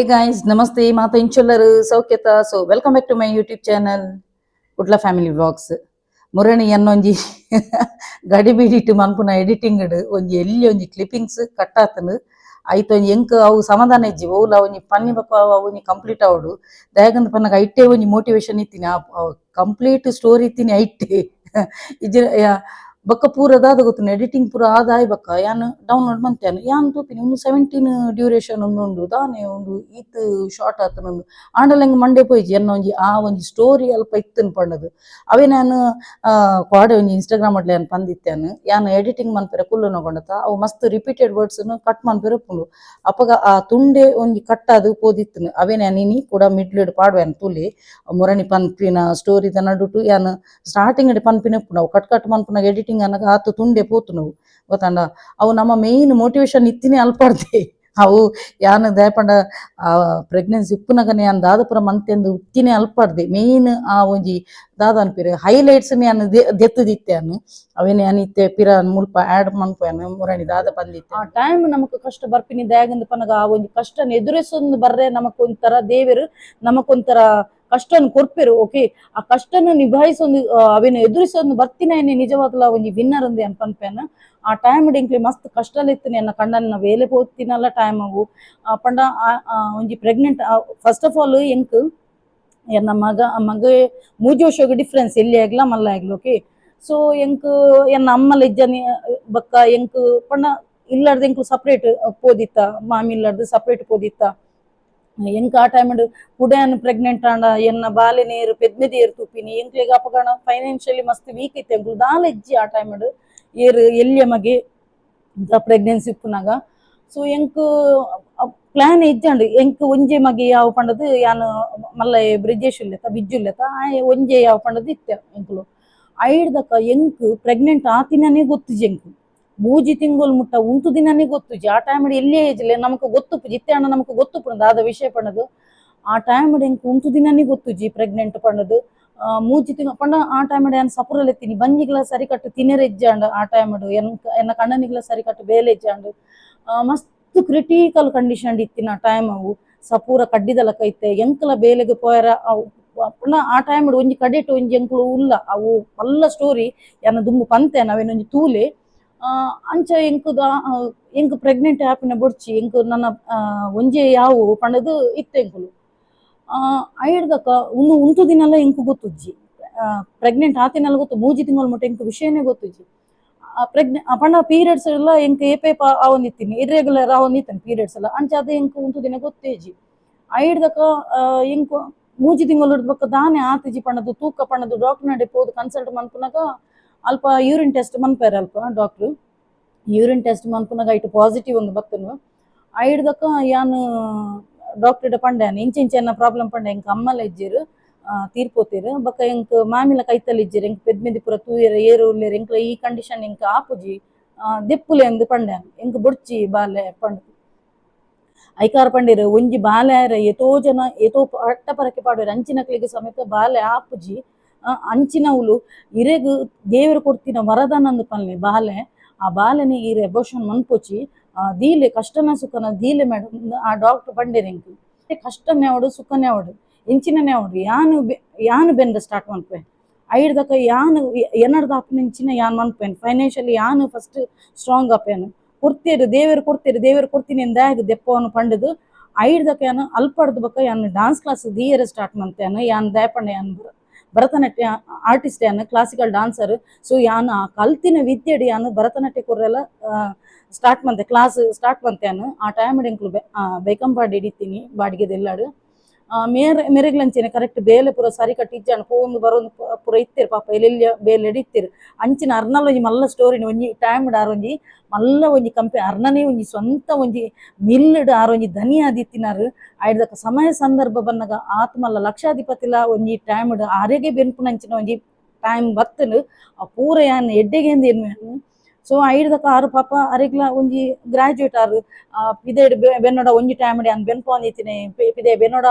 ಹೇ guys ನಮಸ್ತೆ ಮಾತಾ ಇಂಚೊಲ್ಲರು ಸೌಖ್ಯತ so welcome back to my YouTube channel Kudla family vlogs ಮುರಣಿ ಎನ್ನೊಂಜಿ ಗಡಿ ಬೀಡಿಟ್ಟು ಮನ್ಪುನ ಎಡಿಟಿಂಗ್ ಒಂಜಿ ಎಲ್ಲಿ ಒಂಜಿ ಕ್ಲಿಪ್ಪಿಂಗ್ಸ್ ಕಟ್ ಆತನು ಆಯ್ತು ಒಂಜಿ ಎಂಕ್ ಅವು ಸಮಾಧಾನ ಇಜ್ಜಿ ಓಲ ಒಂಜಿ ಪನ್ನಿ ಬಪ್ಪ ಅವನಿ ಕಂಪ್ಲೀಟ್ ಆವಡು ದಯಾಗಂದ ಪನ್ನಗ ಐಟ್ಟೆ ಒಂಜಿ ಮೋಟಿವೇಶನ್ ಇತ್ತೀನಿ ಕಂಪ್ಲೀಟ್ ಸ್ಟೋರಿ ಇತ್ತೀನಿ ಐಟ್ಟೆ ಇಜ್ಜ ಬೊಕ್ಕ ಪೂರ ದಾದ ಗೊತ್ತುಂಡು ಎಡಿಟಿಂಗ್ ಪೂರ ಆದಾಯ್ ಬೊಕ್ಕ. ಯಾನ್ ಡೌನ್ಲೋಡ್ ಮಂತ್ಯಾನ ಯಾನ್. ತೂಪಿನಿ ಉಂದು ಸೆವೆಂಟೀನ್ ಡ್ಯೂರೇಷನ್ ಉಂಡು. ದಾನೆ ಒಂದು ಈತ್ ಶಾರ್ಟ್ ಆತನೊಂದು ಆಂಡಲ ಹೆಂಗ್ ಮಂಡೆ ಪೋಯ್ಜಿ ಎನ್ನ ಒಂಜಿ, ಆ ಒಂಜಿ ಸ್ಟೋರಿ ಅಲ್ಪ ಇತ್ತನ್ ಪಂಡದು. ಅವೇ ನಾನು ಕ್ವಾಡೆ ಒಂಜಿ ಇನ್ಸ್ಟಾಗ್ರಾಮ್ ಅಡ್ಲೆ ಯಾನ್ ಪಂದಿತ್ಯಾನ್ ಯಾನ್. ಎಡಿಟಿಂಗ್ ಮನ್ಪೆರ ಕುಲ್ಲು ನಗೊಂಡತ. ಅವು ಮಸ್ತ್ ರಿಪೀಟೆಡ್ ವರ್ಡ್ಸ್ ಕಟ್ ಮನ್ಪೆರ ಉಪ್ಪುಂಡು ಅಪಗ ಆ ತುಂಡೆ ಒಂಜಿ ಅದು ಪೋದಿತ್ತನು. ಅವೇ ನಾನು ನೀನಿ ಕೂಡ ಮಿಡ್ಲಿಡ್ ಪಾಡ್ವೆನ್ ತುಲಿ. ಮುರಣಿ ಪನ್ಪಿನ ಸ್ಟೋರಿ ನಡುಟು ಯಾನ್ ಸ್ಟಾರ್ಟಿಂಗ್ ಪನ್ಪಿನ ಉಪ್ಪುಂಡು ಅವು ಕಟ್ ಕಟ್ ಮನ್ಪುನ ಎಡಿಟಿಂಗ್ ಅನ್ನಗ ಆತು ತುಂಡೆ ಪೋತು ನಾವು. ಗೊತ್ತಂಡ? ಅವು ನಮ್ಮ ಮೇನ್ ಮೋಟಿವೇಶನ್ ಇತ್ತಿನೇ ಅಲ್ಪಾಡ್ದೆ ಅವು ಯಾನ ದಯಪಂಡ, ಆ ಪ್ರೆಗ್ನೆನ್ಸಿ ಇಪ್ಪುನಗನೆ ಯಾನ್ ದಾದಪುರ ಮಂತೆಂದು ಉತ್ತಿನೇ ಅಲ್ಪಾಡ್ದೆ ಮೇಯ್ನ್ ಆ ಒಂಜಿ ದಾದ ಅನ್ಪಿರ ಹೈಲೈಟ್ಸ್ ಯಾನ್ ದೆತ್ತದಿತ್ತೆ ಅನ್ನು. ಅವೇನೆ ಅನಿತ್ತೆ ಪಿರ ಮುಲ್ಪ ಆಡ್ ಮನ್ಪುಯನ್ ಮುರಣಿ ದಾದ ಬಂದಿತ್ತೆ. ಆ ಟೈಮ್ ನಮಕ್ ಕಷ್ಟ ಬರ್ಪಿನಿ ದಯಾಗಂದ ಪನಗ ಆ ಒಂಜಿ ಕಷ್ಟನ ಎದುರಿಸೊಂದು ಬರ್ರೆ ನಮಕ್ ಒಂಥರ ದೇವರು ನಮಕೊಂಥರ ಕಷ್ಟನ ಕೊರ್ಪೆರು ಓಕೆ ಆ ಕಷ್ಟನ ನಿಭಾಯಿಸೊಂದು ಅವೇನು ಎದುರಿಸೊಂದು ಬರ್ತಿನೇನೆ ನಿಜವಾಗ್ಲ ಒಂಜಿ ವಿನ್ನರ್ ಅಂದೆ ಅನ್ಪನ್ಪೇನ ಆ ಟೈಮ್ ಡಿಂಕ್ಲಿ ಮಸ್ತ್ ಕಷ್ಟಲಿತ್ತಿನಿ ಅನ್ನ ಕಣ್ಣನ್ನ ವೇಲೆ ಪೋತಿನಲ್ಲ ಟೈಮ್ ಅವು. ಪಂಡ ಒಂಜಿ ಪ್ರೆಗ್ನೆಂಟ್ ಫಸ್ಟ್ ಆಫ್ ಆಲ್ ಎಂಕ್ ಎನ್ನ ಮಗ ಮಗ ಮೂಜಿ ವರ್ಷಗ ಡಿಫ್ರೆನ್ಸ್ ಎಲ್ಲಿ ಆಗ್ಲ, ಮಲ್ಲ ಆಗ್ಲ ಓಕೆ ಸೊ ಎಂಕ್ ಎನ್ನ ಅಮ್ಮಲ ಇಜ್ಜನಿ, ಬಕ್ಕ ಎಂಕ್, ಪಂಡ, ಇಲ್ಲಾರ್ದ ಎಂಕ್ ಸಪ್ರೇಟ್ ಪೋದಿತ್ತ, ಮಾಮಿ ಇಲ್ಲಾರ್ದು ಸಪ್ರೇಟ್ ಪೋದಿತ್ತ. ಎಂಕ್ ಆ ಟೈಮ್ ಕುಡೇನ್ ಪ್ರೆಗ್ನೆಂಟ್ ಆಂಡ ಎನ್ನ ಬಾಲೆ ನೀರು ಪೆದ್ಮೆದಿ ಏರು ತುಪ್ಪಿನಿ ಎಂಕ್ಲೆಗ್ ಅಪಗಣ ಫೈನಾನ್ಷಿಯಲಿ ಮಸ್ತ್ ವೀಕ್ ಇತ್ತೆ ಎಂಕ್ಲು ದಾಲ ಎಜ್ಜಿ ಆ ಟೈಮ್ ಏರು ಎಲ್ಲಿಯ ಮಗೆ ಪ್ರೆಗ್ನೆನ್ಸಿ ಇಪ್ಪುನಾಗ ಸೊ ಎಂಕ್ ಪ್ಲಾನ್ ಇಜ್ಜಂಡು ಎಂಕ್ ಒಂಜೆ ಮಗೆ ಯಾವ ಪಂಡದು, ಯಾನ್ ಮಲ್ಲ ಬ್ರಿಜೇಶ್ ಇಲ್ಲತ, ಬಿಜ್ಜು ಇಲ್ಲತ ಒಂಜೆ ಯಾವ ಪಂಡದು ಇತ್ತೆ ಎಂಕ್ಲು ಐಡ್ದಕ ಎಂಕ್ ಪ್ರೆಗ್ನೆಂಟ್ ಆತಿನನೆ ಗೊತ್ತುಜಿ ಎಂಕ್. ಮೂಜಿ ತಿಂಗಳು ಮುಟ್ಟ ಉಂಟು ದಿನನೇ ಗೊತ್ತುಜಿ ಆ ಟೈಮ್ ಎಲ್ಲೇ ಏಜ್ಲೆ ನಮಕ್ ಗೊತ್ತು ಜಿತ್ತೆ ಅಣ್ಣ ಗೊತ್ತು ಪುಂಡು ಆದ ವಿಷಯ ಪಂಡದು ಆ ಟೈಮ್ ಎಂಕ್ ಉಂಟು ದಿನನೇ ಗೊತ್ತುಜಿ ಪ್ರೆಗ್ನೆಂಟ್ ಆ, ಮೂಜಿ ತಿಂಗ ಪಂಡ ಆ ಟೈಮ್ ಏನು ಸಪುರಲ್ ಎತ್ತೀನಿ ಬಂಜಿಗ್ಲ ಸರಿ ಕಟ್ಟು ತಿನ್ನರೆ ಇಜ್ಜಾಂಡ್ ಆ ಟೈಮ್ ಎನ್ ಎನ್ನ ಕಣ್ಣನಿಗ್ಲ ಸರಿ ಕಟ್ಟು ಬೇಲೆ ಇಜ್ಜಾಂಡ್ ಆ, ಮಸ್ತ್ ಕ್ರಿಟಿಕಲ್ ಕಂಡೀಷನ್ ಇತ್ತಿನ ಟೈಮ್ ಅವು. ಸಪೂರ ಕಡ್ಡಿದಲ ಕೈತೆ ಎಂಕಲ ಬೇಲೆಗೆ ಪೋಯರ ಅವು ಪುನ ಆ ಟೈಮ್ ಒಂಜಿ ಕಡೆಟ್ ಒಂಜಿ ಎಂಕುಲು ಉಲ್ಲ. ಅವು ಪಲ್ಲ ಸ್ಟೋರಿ ಯಾನ ದುಂಬು ಪಂತೆ ನಾವೇನೊಂಜಿ ತೂಲೆ. ಆ, ಅಂಚ ಎಂಕುದ ಎಂಕು ಪ್ರೆಗ್ನೆಂಟ್ ಆಪಿನ ಬೊಡ್ಚಿ, ಎಂಕು ನನ್ನ ಒಂಜೆ ಯಾವು ಪಂಡದು ಇತ್ತು ಎಂಕುಲು. ಐಡ್ದಕ ಉಂದು ಉಂಟು ದಿನಲ್ಲ ಎಂಕು ಗೊತ್ತುಜ್ಜಿ. ಪ್ರೆಗ್ನೆಂಟ್ ಆತಿನಲ್ಲ ಗೊತ್ತು, ಮೂಜಿ ತಿಂಗಳು ಮುಟ್ಟ ಎಂಕು ವಿಷಯನೇ ಗೊತ್ತುಜ್ಜಿ. ಪ್ರೆಗ್ನೆ ಪಂಡ ಪೀರಿಯಡ್ಸ್ ಎಲ್ಲ ಎಂಕ್ ಏಪೇಪ ಅವನಿತ್ತೀನಿ ಇರ್ರೆಗ್ಯುಲರ್ ಅವನಿತ್ತನ್ ಪೀರಿಯಡ್ಸ್ ಎಲ್ಲ. ಅಂಚ ಅದೇ ಎಂಕು ಉಂಟು ದಿನ ಗೊತ್ತೇಜಿ ಐಡ್ದಕ ಎಂಕು ಮೂಜಿ ತಿಂಗಳು ಹಿಡ್ದಕ್ಕ ದಾನೆ ಆತಿಜಿ ಪಣದು, ತೂಕ ಪಣದು ಡಾಕ್ಟರ್ ನಡೆ ಪೋದು ಕನ್ಸಲ್ಟ್ ಮನ್ಪುನಾಗ ಅಲ್ಪ ಯೂರಿನ್ ಟೆಸ್ಟ್ ಮನ್ಪೇರ ಅಲ್ಪ ಡಾಕ್ಟ್ರು ಯೂರಿನ್ ಟೆಸ್ಟ್ ಮನ್ಪುನಾಗ ಐಟು ಪಾಸಿಟಿವ್ ಒಂದು ಬತ್ತನು. ಐಡ್ದಕ್ಕ ಯಾನು ಡಾಕ್ಟರ್ ಪಂಡ್ಯಾನ, ಇಂಚಿ ಇಂಚೆನ್ನ ಪ್ರಾಬ್ಲಮ್ ಪಂಡೆ ಎಂಕ ಅಮ್ಮಲ ಇಜ್ಜಿರು ತೀರ್ಪೋತಿರು. ಬಕ್ಕ ಎಂಕ್ ಮಾಮಿಲ ಕೈತಲ್ ಇಜ್ಜಿರು ಎಂಕ್ ಪೆದ್ಮೆದಿ ಪೂರ ತೂಯರ, ಏರು ಉಲ್ಲೇರು ಎಂಕ್ಲ ಈ ಕಂಡೀಷನ್ ಎಂಕ ಆಪುಜಿ ದೆಪ್ಪುಲೆ ಎಂದು ಪಂಡ್ಯಾನ. ಎಂಕ್ ಬುಡ್ಚಿ ಬಾಲೆ ಪಂಡ ಐಕಾರ ಪಂಡಿರು ಒಂಜಿ ಬಾಲೆ ಎತೋ ಜನ ಅಟ್ಟ ಪರಕೆ ಪಾಡುವೆರು, ಅಂಚಿನಕ್ಲಿಗೆ ಸಮೇತ ಬಾಲೆ ಆಪುಜಿ. ಅಂಚಿನ ಉಲು ಇರೆಗ್ ದೇವರು ಕೊಡ್ತಿನ ವರದ ನಂದು ಪಲ್ನೆ ಬಾಲೆ. ಆ ಬಾಲೆನೆ ಇರೆ ಅಬೋಷನ್ ಆ, ದೀಲೆ ಕಷ್ಟನ ಸುಖನ ದೀಲೆ ಮೇಡಮ್ ಆ ಡಾಕ್ಟರ್ ಪಂಡೇರೆಂಕು ಕಷ್ಟನೇ ಅವಡು ಸುಖನೇ ಅವಡು ಇಂಚಿನ ಅವಡು ಯಾನು ಯಾನು ಬೆಂದ ಸ್ಟಾರ್ಟ್ ಮನ್ಪೆ. ದಕ್ಕ ಯಾನು ಎನ್ನಡ್ದ ಆಪಿನ ಇಂಚಿನ ಯಾನ್ ಮನ್ಪೇನು ಫೈನಾನ್ಷಿಯಲಿ ಯಾನು ಫಸ್ಟ್ ಸ್ಟ್ರಾಂಗ್ ಅಪ್ಪೇನು ಕೊಡ್ತೀರು ದೇವರು ಕೊಡ್ತೀರು ದೇವರು ಕೊಡ್ತೀನಿ ಎಂದಾಗ ದೆಪ್ಪವನ್ನು ಪಂಡದು ಐಡ್ದಕ ಯಾನು ಅಲ್ಪಡ್ದು ಬಕ್ಕ ಯಾನು ಡಾನ್ಸ್ ಕ್ಲಾಸ್ ದೀಯರ ಸ್ಟಾರ್ಟ್ ಮಂತೇನು ಯಾನ್ ದಯಪಂಡ ಯಾನ್ ಬರ- ಭರತನಾಟ್ಯ ಆರ್ಟಿಸ್ಟ್ ಯಾನು ಕ್ಲಾಸಿಕಲ್ ಡಾನ್ಸರ್ ಸೊ ಯಾನು ಆ ಕಲ್ತಿನ ವಿದ್ಯೆಡಿ ಯಾನು ಭರತನಾಟ್ಯ ಕೊರ್ರೆಲ್ಲ ಸ್ಟಾರ್ಟ್ ಮಂತೆ ಕ್ಲಾಸ್ ಸ್ಟಾರ್ಟ್ ಮಂತ್ಯಾನು ಆ ಟೈಮ್ ಎಂಕ್ಲು ಬೇಕಂಪಾಡಿ ಹಿಡಿತೀನಿ ಬಾಡಿಗೆದ ಎಲ್ಲಾಡು ಮೇರೆ, ಮೆರೆಗ್ಲಂಚೆನೆ ಕರೆಕ್ಟ್ ಬೇಲೆ ಪೂರ ಸರಿ ಕಟ್ಟಿ ಇಜ್ಜಾಣ ಪೋಂದು ಬರೋದು ಪೂರ ಇತ್ತೆರ್ ಪಾಪ ಎಲ್ಲೆಲ್ಲ ಬೇಲೆ ಇಡಿತ್ತೀರು ಅಂಚಿನ ಅರ್ನಲ ಒಂಜಿ ಮಲ್ಲ ಸ್ಟೋರಿನ ಒಂಜಿ ಟೈಮ್ ಆರೊಂಜಿ, ಮಲ್ಲ ಒಂಜಿ ಕಂಪೆ, ಅರ್ನನೇ ಒಂಜಿ ಸ್ವಂತ ಒಂಜಿ ಮಿಲ್ಡ್ ಆರೊಂಜಿ ಧನಿ ಆದಿತ್ತಿನಾರು. ಆಯ್ದಕ ಸಮಯ ಸಂದರ್ಭ ಬನ್ನಗ ಆತ್ಮಲ್ಲ ಲಕ್ಷಾಧಿಪತಿಲ ಒಂಜಿ ಟೈಮ್ ಆರೆಗೆ ಬೆನ್ಪುನಂಚಿನ ಒಂಜಿ ಟೈಮ್ ಬತ್ತನು ಪೂರ ಯಾನ್ ಎಡ್ಡೆಗೆಂದು ಏನು ಸೊ ಐಡ್ದಕ ಆರು ಪಾಪ ಅರೆಗ್ಲ ಒಂಜಿ ಗ್ರಾಜುಯೇಟ್ ಆರು. ಪಿದೆಡ್ ಬೆನ್ನೊಡ ಒಂಜಿ ಟೈಮ್ ಅನ್ ಬೆನ್ಪಾಂದಿತ್ತಿನಿ ಪಿದೆ ಬೆನ್ನೊಡ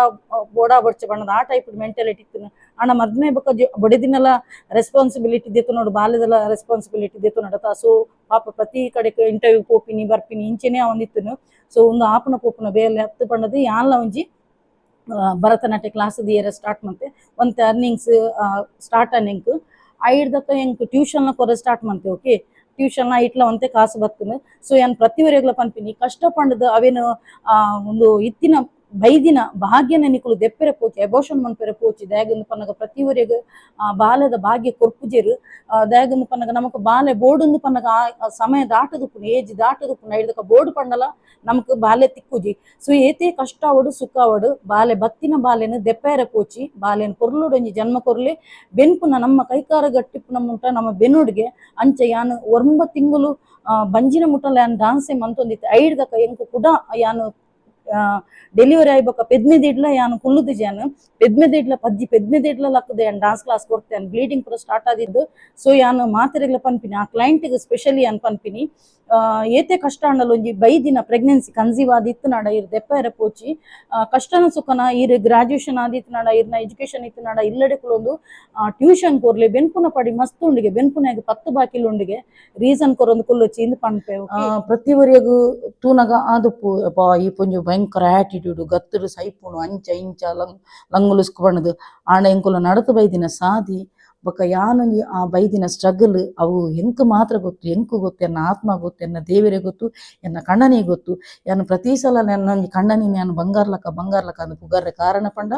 ಬೋಡಾ ಬಡ್ಚ ಬಣ್ಣದ. ಆ ಟೈಪ್ ಮೆಂಟಾಲಿಟಿ ಇತ್ತು. ಅಣ್ಣ ಮದ್ಮೆ ಬಕ ಬಡಿದಿನೆಲ್ಲ ರೆಸ್ಪಾನ್ಸಿಬಿಲಿಟಿ ದೆತ್ತು ನೋಡು. ಬಾಲ್ಯದಲ ರೆಸ್ಪಾನ್ಸಿಬಿಲಿಟಿ ದೆತ್ತು ನಡತ ಸೊ, ಪಾಪ ಪ್ರತಿ ಕಡೆ ಇಂಟರ್ವ್ಯೂ ಪೋಪಿನಿ ಬರ್ಪಿನಿ, ಇಂಚೆನೆ ಅವನಿತ್ತು ಸೊ ಒಂದು ಆಪನ ಪೋಪುನ ಬೇಲೆ ಹತ್ತು ಬಣ್ಣದ ಯಾನ್ಲ ಒಂಜಿ ಭರತನಾಟ್ಯ ಕ್ಲಾಸ್ ದಿಯರ ಸ್ಟಾರ್ಟ್ ಮಂತೆ. ಒಂದು ಅರ್ನಿಂಗ್ಸ್ ಸ್ಟಾರ್ಟ್ ಅನ್ನಿಂಕ್ ಐಡ್ದಕ್ಕ ಎಂಕ್ ಟ್ಯೂಷನ್ ಕೊರ ಸ್ಟಾರ್ಟ್ ಮಂತೆ, ಓಕೆ? ಟ್ಯೂಷನ್ ಇಟ್ಲ ಒಂತೆ ಕಾಸು ಬರ್ತೀನಿ ಸೊ ಏನ್ ಪ್ರತಿವರೆಗ್ಲ ಪನ್ಪಿನಿ ಕಷ್ಟ ಪಂಡದ ಅವೇನು ಒಂದು ಇತ್ತಿನ ಬೈದಿನ ಭಾಗ್ಯನ ನಿಕುಲು ದೆಪ್ಪೆರೆ ಪೋಚಿ ಎಬೋಷನ್ ಮನ್ಪೆರೆ ಪೋಚಿ ದಾಯಗಂದು ಪನ್ನಗ ಪ್ರತಿವರೆಗ್ ಆ ಬಾಲ್ಯದ ಭಾಗ್ಯ ಕೊರ್ಪುಜೆರು. ದಾಯಗಂದು ಪನ್ನಗ ನಮಕ್ ಬಾಲೆ ಬೋರ್ಡ್ ಪನ್ನಗ, ಆ ಸಮಯ ದಾಟದುಪ್ಪುನು ಏಜ್ ದಾಟದುಪ್ಪುನು ಐಡ್ದಕ್ಕ ಬೋರ್ಡ್ ಪಂಡಲ ನಮಕ್ ಬಾಲೆ ತಿಕ್ಕುಜಿ. ಸೊ ಏತೆ ಕಷ್ಟ ಅವಡು ಸುಖ ಅವಡು ಬಾಲೆ ಬತ್ತಿನ ಬಾಲೆನ ದೆಪ್ಪೆರೆ ಪೋಚಿ, ಬಾಲೆನ್ ಕೊರ್ಲುಡೊಂಜಿ ಜನ್ಮ ಕೊರ್ಲೆ, ಬೆನ್ಪುನ ನಮ್ಮ ಕೈಕಾರ ಗಟ್ಟಿಪ್ಪು ಮುಂಟ ನಮ್ಮ ಬೆನ್ನುಡ್ಗೆ, ಅಂಚ ಯಾನು ಒಂಬ ತಿಂಗಳು ಬಂಜಿನ ಮುಟ್ಟಲ ಯಾನ್ ಡಾನ್ಸೆ ಮಂತೊಂದಿತ್ತು, ಐಡ್ದಕ ಎಂಕು ಕೂಡ ಯಾನು ಡೆಲಿವರಿ ಆಯ್ಬೊಕ ಪೆದ್ಮೆದಿಡ್ಲ ಯಾನು ಕುಲ್ಲುದು ಜಾನು ಪೆದ್ಮೆದಿಡ್ಲ ಪಜ್ಜಿ ಪೆದ್ಮೆದಿಡ್ಲ ಲಕ್ಕದೆ ಯಾನ್ ಡಾನ್ಸ್ ಕ್ಲಾಸ್ ಕೊಡ್ತೇನೆ ಬ್ಲೀಡಿಂಗ್ ಪೂರ ಸ್ಟಾರ್ಟ್ ಆದಿದ್ದು. ಸೊ ಯಾನು ಮಾತೆರೆಗ್ಲ ಪನ್ಪಿನಿ ಆ ಕ್ಲೈಂಟಿಗೆ ಸ್ಪೆಷಲಿ ಯಾನ್ ಪನ್ಪಿನಿ. ಏತೆ ಕಷ್ಟ ಅಂಡಲ ಒಂಜಿ ಬೈದಿನ ಪ್ರೆಗ್ನೆನ್ಸಿ ಕನ್ಸೀವ್ ಆದಿತ್ತು ನಾಡ ಇರ್ ದೆಪ್ಪೆರೆ ಪೋಚಿ. ಆ, ಕಷ್ಟನ ಸುಖನ ಇರ್ ಗ್ರಾಜುಯೇಷನ್ ಆದಿತ್ತು ನಾಡ ಇರ್ನ ಎಜುಕೇಶನ್ ಇತ್ತು ನಾಡ ಇಲ್ಲಡೆ ಕುಲೊಂದು ಟ್ಯೂಷನ್ ಕೊರ್ಲೆ ಬೆನ್ಪುನ ಪಡಿ ಮಸ್ತ್ ಉಂಡಿಗೆ ಬೆನ್ಪುನಾಗ ಪತ್ತು ಬಾಕಿಲ್ ಉಂಡಿಗೆ. ರೀಸನ್ ಕೊರೊಂದು ಕುಲ್ಲೊಚ್ಚಿ ಇಂದು ಪನ್ಪೆ ಪ್ರತಿವರೆಗೂ ತೂನಗ ಆದುಪ್ಪು ಅಪ್ಪ ಈ ಪೊಂಜು ಭಯಂಕರ ಆಟಿಟ್ಯೂಡ್ ಗತ್ತರು, ಸೈಪುಣು, ಅಂಚ, ಇಂಚ, ಲಂಗ್, ಲಂಗುಲುಸ್ಕು ಬಣ್ಣದು. ಆಂಡ ಎಂಕುಲ ನಡತು ಬೈದಿನ ಸಾದಿ ಬೊಕ ಯಾನೊಂಜಿ ಆ ಬೈದಿನ ಸ್ಟ್ರಗಲ್ ಅವು ಎಂಕ್ ಮಾತ್ರ ಗೊತ್ತು ಎಂಕು ಗೊತ್ತು, ಎನ್ನ ಆತ್ಮ ಗೊತ್ತು, ಎನ್ನ ದೇವರೇ ಗೊತ್ತು, ಎನ್ನ ಕಣ್ಣನೇ ಗೊತ್ತು. ಯಾನು ಪ್ರತಿ ಸಲ ನನ್ನೊಂಜಿ ಕಣ್ಣನಿ ನಾನು ಬಂಗಾರ್ಲಕ ಬಂಗಾರ್ಲಕ ಅಂದ್ ಪುಗಾರ್ರೆ ಕಾರಣ ಪಂಡ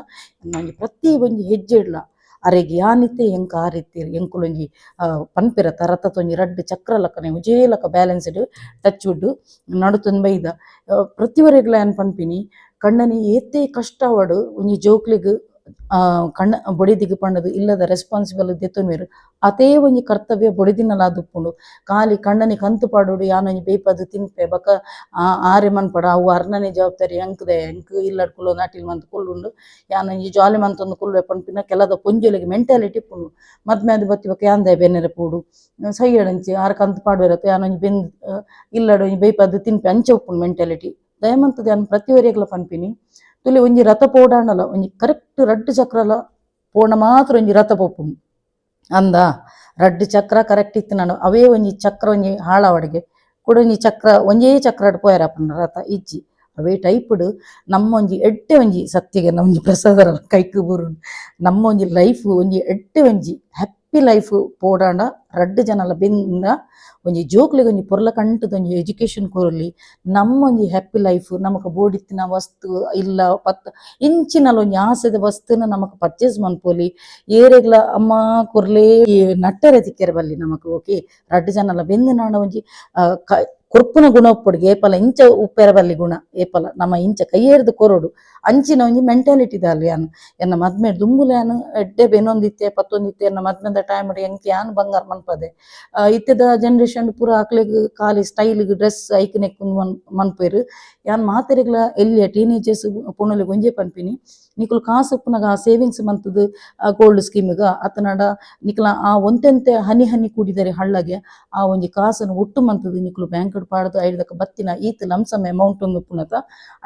ಪ್ರತಿ ಒಂಜಿ ಹೆಜ್ಜೆ ಇಡ್ಲ. ಅರೆಗ್ ಯಾನಿತ್ತೆ ಎಂಕ ಆರಿತ್ತೀರ್ ಎಂಕುಲೊಂಜಿ ಆ, ಪನ್ಪಿರ ತರತತೊಂಜಿ ರಡ್ಡ್ ಚಕ್ರ ಲಕ್ಕನೆ ಉಜೇಲಕ ಬ್ಯಾಲೆನ್ಸ್ಡ್ ಟಚ್ ವುಡ್ ನಡುತೊಂದು ಬೈದ. ಪ್ರತಿವರೆಗ್ಲ ಏನ್ ಪನ್ಪಿನಿ ಕಣ್ಣನಿ ಏತೆ ಕಷ್ಟ ಅವಡು ಒಂಜಿ ಜೋಕ್ಲಿಗ್ ಕಣ್ಣ ಬೊಡಿದಿಗ್ ಪಂಡದು ಇಲ್ಲದ ರೆಸ್ಪಾನ್ಸಿಬಲ್ ದೆತ್ತೊನ್ವೆರ್ ಅತೇ ಒಂಜಿ ಕರ್ತವ್ಯ ಬೊಡಿದಿನಲ ಆದುಪ್ಪುಂಡು ಖಾಲಿ ಕಣ್ಣನಿ ಕಂತು ಪಾಡೋಡು ಯಾನೊಂಜಿ ಬೇಪದು ತಿನ್ಪೆ. ಬಕ ಆರೆ ಮನ್ಪಡ ಅವು ಅರ್ನನೆ ಜವಾಬ್ದಾರಿ ಹೆಂಕದೆ, ಹೆಂಕ್ ಇಲ್ಲಡ್ ಕುಲೋ ನಾಟಿಲ್ ಮಂತ್ ಕುಲ್ಲುಂಡು. ಯಾನೊಂಜಿ ಜಾಲಿ ಮಂತೊಂದು ಕುಲ್ವೆ ಪನ್ಪಿನ ಕೆಲದ ಪೊಂಜೊಲಿಗೆ ಮೆಂಟಾಲಿಟಿ ಪುಂಡು. ಮದ್ಮೆ ಅದು ಬತ್ತಿ ಬಕ್ಕ ಯಾಂದೆ ಬೆನ್ನೆರೆ ಪೂಡು ಸೈಯಡಂಚಿ ಆರ ಕಂತು ಪಾಡುವೆರತ್ತೆ ಯಾನೊಂಜಿ ಬೆಂದ್, ಇಲ್ಲಡು ಒಂಜಿ ಬೇಪದು ತಿನ್ಪೆ ಅಂಚೆ ಉಪ್ಪುಂಡು ಮೆಂಟಾಲಿಟಿ ದಯಮಂತದ ಯಾನ್ ಪ್ರತಿವರೆಗ್ಲ ಪನ್ಪಿನಿ. ತುಲೆ ಒಂಜಿ ರಥ ಪೋಡಾಂಡಲ ಒಂಜಿ ಕರೆಕ್ಟ್ ರಡ್ಡ್ ಚಕ್ರಲ ಪೋಣ ಮಾತ್ರ ಒಂಜಿ ರಥ ಪೋಪುಂಡು. ಅಂದ, ರಡ್ಡ್ ಚಕ್ರ ಕರೆಕ್ಟ್ ಇತ್ತು ನಾನು. ಅವೇ ಒಂಜಿ ಚಕ್ರ ಒಂಜಿ ಹಾಳಾವಡಿಗೆ, ಕೂಡ ಒಂಜಿ ಚಕ್ರ, ಒಂಜೇ ಚಕ್ರ ಪೋಯರಪ್ಪನ ರಥ ಇಜ್ಜಿ. ಅವೇ ಟೈಪ್ಡ್, ನಮ್ಮ ಒಂಜಿ ಎಡ್ಡೆ ಒಂಜಿ ಸತ್ಯಗೆ ಒಂಜಿ ಪ್ರಸಾದರ ಕೈಕ್ ಬುರು ನಮ್ಮ ಒಂಜಿ ಲೈಫ್ ಒಂಜಿ ಎಡ್ಡೆ ಒಂಜಿ ಹ್ಯಾಪಿ ಲೈಫ್ ಪೋಡಾಂಡ ರಡ್ಡ್ ಜನಲ ಬೆಂದ ಒಂಜಿ ಜೋಕ್ಲಿಗೆ ಒಂಜಿ ಪೊರ್ಲ ಕಂಟದ ಒಂಜಿ ಎಜುಕೇಶನ್ ಕೊರಲಿ ನಮ್ಮ ಒಂಜಿ ಹ್ಯಾಪಿ ಲೈಫ್ ನಮಕ್ ಬೋಡಿತ್ತಿನ ವಸ್ತು ಇಲ್ಲ ಪತ್ತ ಇಂಚಿನಲ ಒಂಜಿ ಆಸೆದ ವಸ್ತುನ ನಮಕ್ ಪರ್ಚೇಸ್ ಮನ್ಪೊಲಿ ಏರೆಗ್ಲ ಅಮ್ಮ ಕೊರ್ಲೆ ನಟ್ಟರೆ ತಿಕ್ಕೆರೆ ಬಲ್ಲಿ ನಮಕ್ ಓಕೆ ರಡ್ಡ್ ಜನಲ ಬೆಂದು ನಾಂಡ ಒಂಜಿ ಕೊರ್ಪುನ ಗುಣ ಉಪ್ಪೊಡಿಗೆ ಏಪಲ ಇಂಚ ಉಪ್ಪೆರಬಲ್ಲಿ ಗುಣ ಏಪಲ ನಮ್ಮ ಇಂಚ ಕೈಯೇರ್ದು ಕೊರೋಡು. ಅಂಚಿನ ಒಂಜಿ ಮೆಂಟಾಲಿಟಿ ದಾಲಿ ಯಾನ್, ಎನ್ನ ಮದ್ಮೆ ದುಂಬುಲ ಯಾನು, ಎಡ್ಡೆ ಬೆನೊಂದಿತ್ತೆ ಪತ್ತೊಂದಿತ್ತೆ ಎನ್ನ ಮದ್ಮೆದ ಟೈಮ್ ಎಂಕ್ ಯಾನ್ ಬಂಗಾರ ಮನ್ಪದೆ. ಇತ್ತೆದ ಜನರೇಷನ್ ಪೂರ ಆಕ್ಲೆಗ್ ಖಾಲಿ ಸ್ಟೈಲ್ಗ್ ಡ್ರೆಸ್ ಐಕನೆಕ್ ಮನ್, ಮನ್ಪೇರು. ಯಾನ್ ಮಾತೆರೆಗ್ಲ ಎಲ್ಲಿಯ ಟೀನೇಜರ್ಸ್ ಪುಣಲಿ ಒಂಜೆ ಪನ್ಪಿನಿ. ನಿಕುಲು ಕಾಸು ಉಪ್ಪುನಗ ಆ ಸೇವಿಂಗ್ಸ್ ಮಂತದ ಗೋಲ್ಡ್ ಸ್ಕೀಮ್ಗ ಅತನಡ ನಿಕುಲ ಆ ಒಂತೆಂತೆ ಹನಿ ಹನಿ ಕೂಡಿದರೆ ಹಳ್ಳಗೆ, ಆ ಒಂಜಿ ಕಾಸನ್ನು ಒಟ್ಟು ಮಂತದ ನಿಕುಲು ಬ್ಯಾಂಕ್ ಪಾಡದು ಐದಕ್ಕ ಬತ್ತಿನ ಈತ್ ಲಂಸಮ್ ಅಮೌಂಟ್ ಒಂದು ಪುನತ,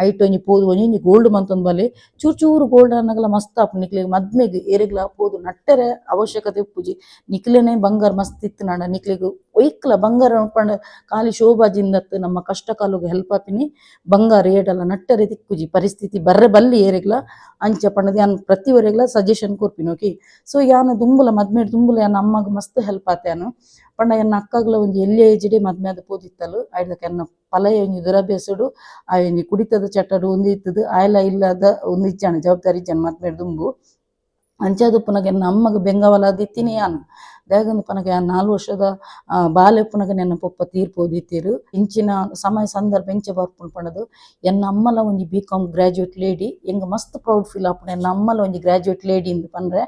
ಐಟ್ ಒಂಜಿ ಪೋದು ಒಂಜಿ ಗೋಲ್ಡ್ ಮಂತೊಂದು ಬಲೆ, ಚೂರು ಚೂರು ಗೋಲ್ಡ್ ಅನ್ನಗಲ ಮಸ್ತ್ ಆಪು ನಿಕ್ಲಿಗೆ ಮದ್ಮೆಗ್ ಏರೆಗ್ಲ ಪೋದು ನಟ್ಟರೆ ಅವಶ್ಯಕತೆ ಉಪ್ಪುಜಿ, ನಿಕ್ಲೆನೆ ಬಂಗಾರ ಮಸ್ತ್ ಇತ್ತು ನಾಡ ನಿಕ್ಲಿಗೆ ಒಯ್ಕ್ಲ ಬಂಗಾರ ಪಂಡ ಖಾಲಿ ಶೋಭಾಜಿಂದತ್ ನಮ್ಮ ಕಷ್ಟ ಕಾಲುಗೆ ಹೆಲ್ಪ್ ಆಪಿನಿ, ಬಂಗಾರ ಏಡಲ್ಲ ನಟ್ಟರೆ ತಿಕ್ಕುಜಿ ಪರಿಸ್ಥಿತಿ ಬರ್ರೆ ಬಲ್ಲಿ ಏರೆಗ್ಲ ಅಂಚ ಪಂಡದ ಯಾನ್ ಪ್ರತಿವರೆಗ್ಲ ಸಜೆಷನ್ ಕೊರ್ಪಿನ ಓಕೆ ಸೊ ಯಾನ್ ದುಂಬುಲ ಮದ್ಮೆ ದುಂಬುಲ ಯಾನ್ ಅಮ್ಮಗ್ ಮಸ್ತ್ ಹೆಲ್ಪ್ ಆತ್ಯಾನು ಪಂಡ ಎನ್ನ ಅಕ್ಕಗ್ಲ ಒಂಜಿ ಎಲ್ಲಿ ಏಜ್ಡೆ ಮದ್ಮೆ ಪೋದಿತ್ತಲು ಐದಕ್ಕ ಎನ್ನ ಪಲಯ ಒಂಜಿ ದುರಭ್ಯಾಸಡು, ಆ ಕುಡಿತದ ಚಟಡು ಒಂದು ಇತ್ತದು ಆಯ್ಲ ಇಲ್ಲದ ಒಂದು ಜವಾಬ್ದಾರಿ ಇಜ್ಜಾನ ಮದ್ಮೆ ದುಂಬು. ಅಂಚಾದು ಪುನಗ ಎನ್ನ ಅಮ್ಮಗ ಬೆಂಗವಲ ದಿತ್ತಿನಿ ಯಾನ್. ದಾಗಂದು ಪನಗ ಯಾನ್ ನಾಲ್ ವರ್ಷದ ಆ, ಬಾಲ್ಯ ಪುನಗ ನೆನ್ನ ಪೊಪ್ಪ ತೀರ್ಪೋದು ಇತ್ತೀರು ಇಂಚಿನ ಸಮಯ ಸಂದರ್ಭ ಎಂಚ ಬರ್ಪುಂಡು ಪಂಡದು ಎನ್ನ ಅಮ್ಮಲ ಒಂಜಿ ಬಿ ಕಾಮ್ ಗ್ರಾಜುಯೇಟ್ ಲೇಡಿ ಎಂಗ ಮಸ್ತ್ ಪ್ರೌಡ್ ಫೀಲ್ ಆಪುಂಡು ಎನ್ನ ಅಮ್ಮಲ ಒಂಜಿ ಗ್ರಾಜುಯೇಟ್ ಲೇಡಿ ಇಂದು ಪಂಡ್ರೆ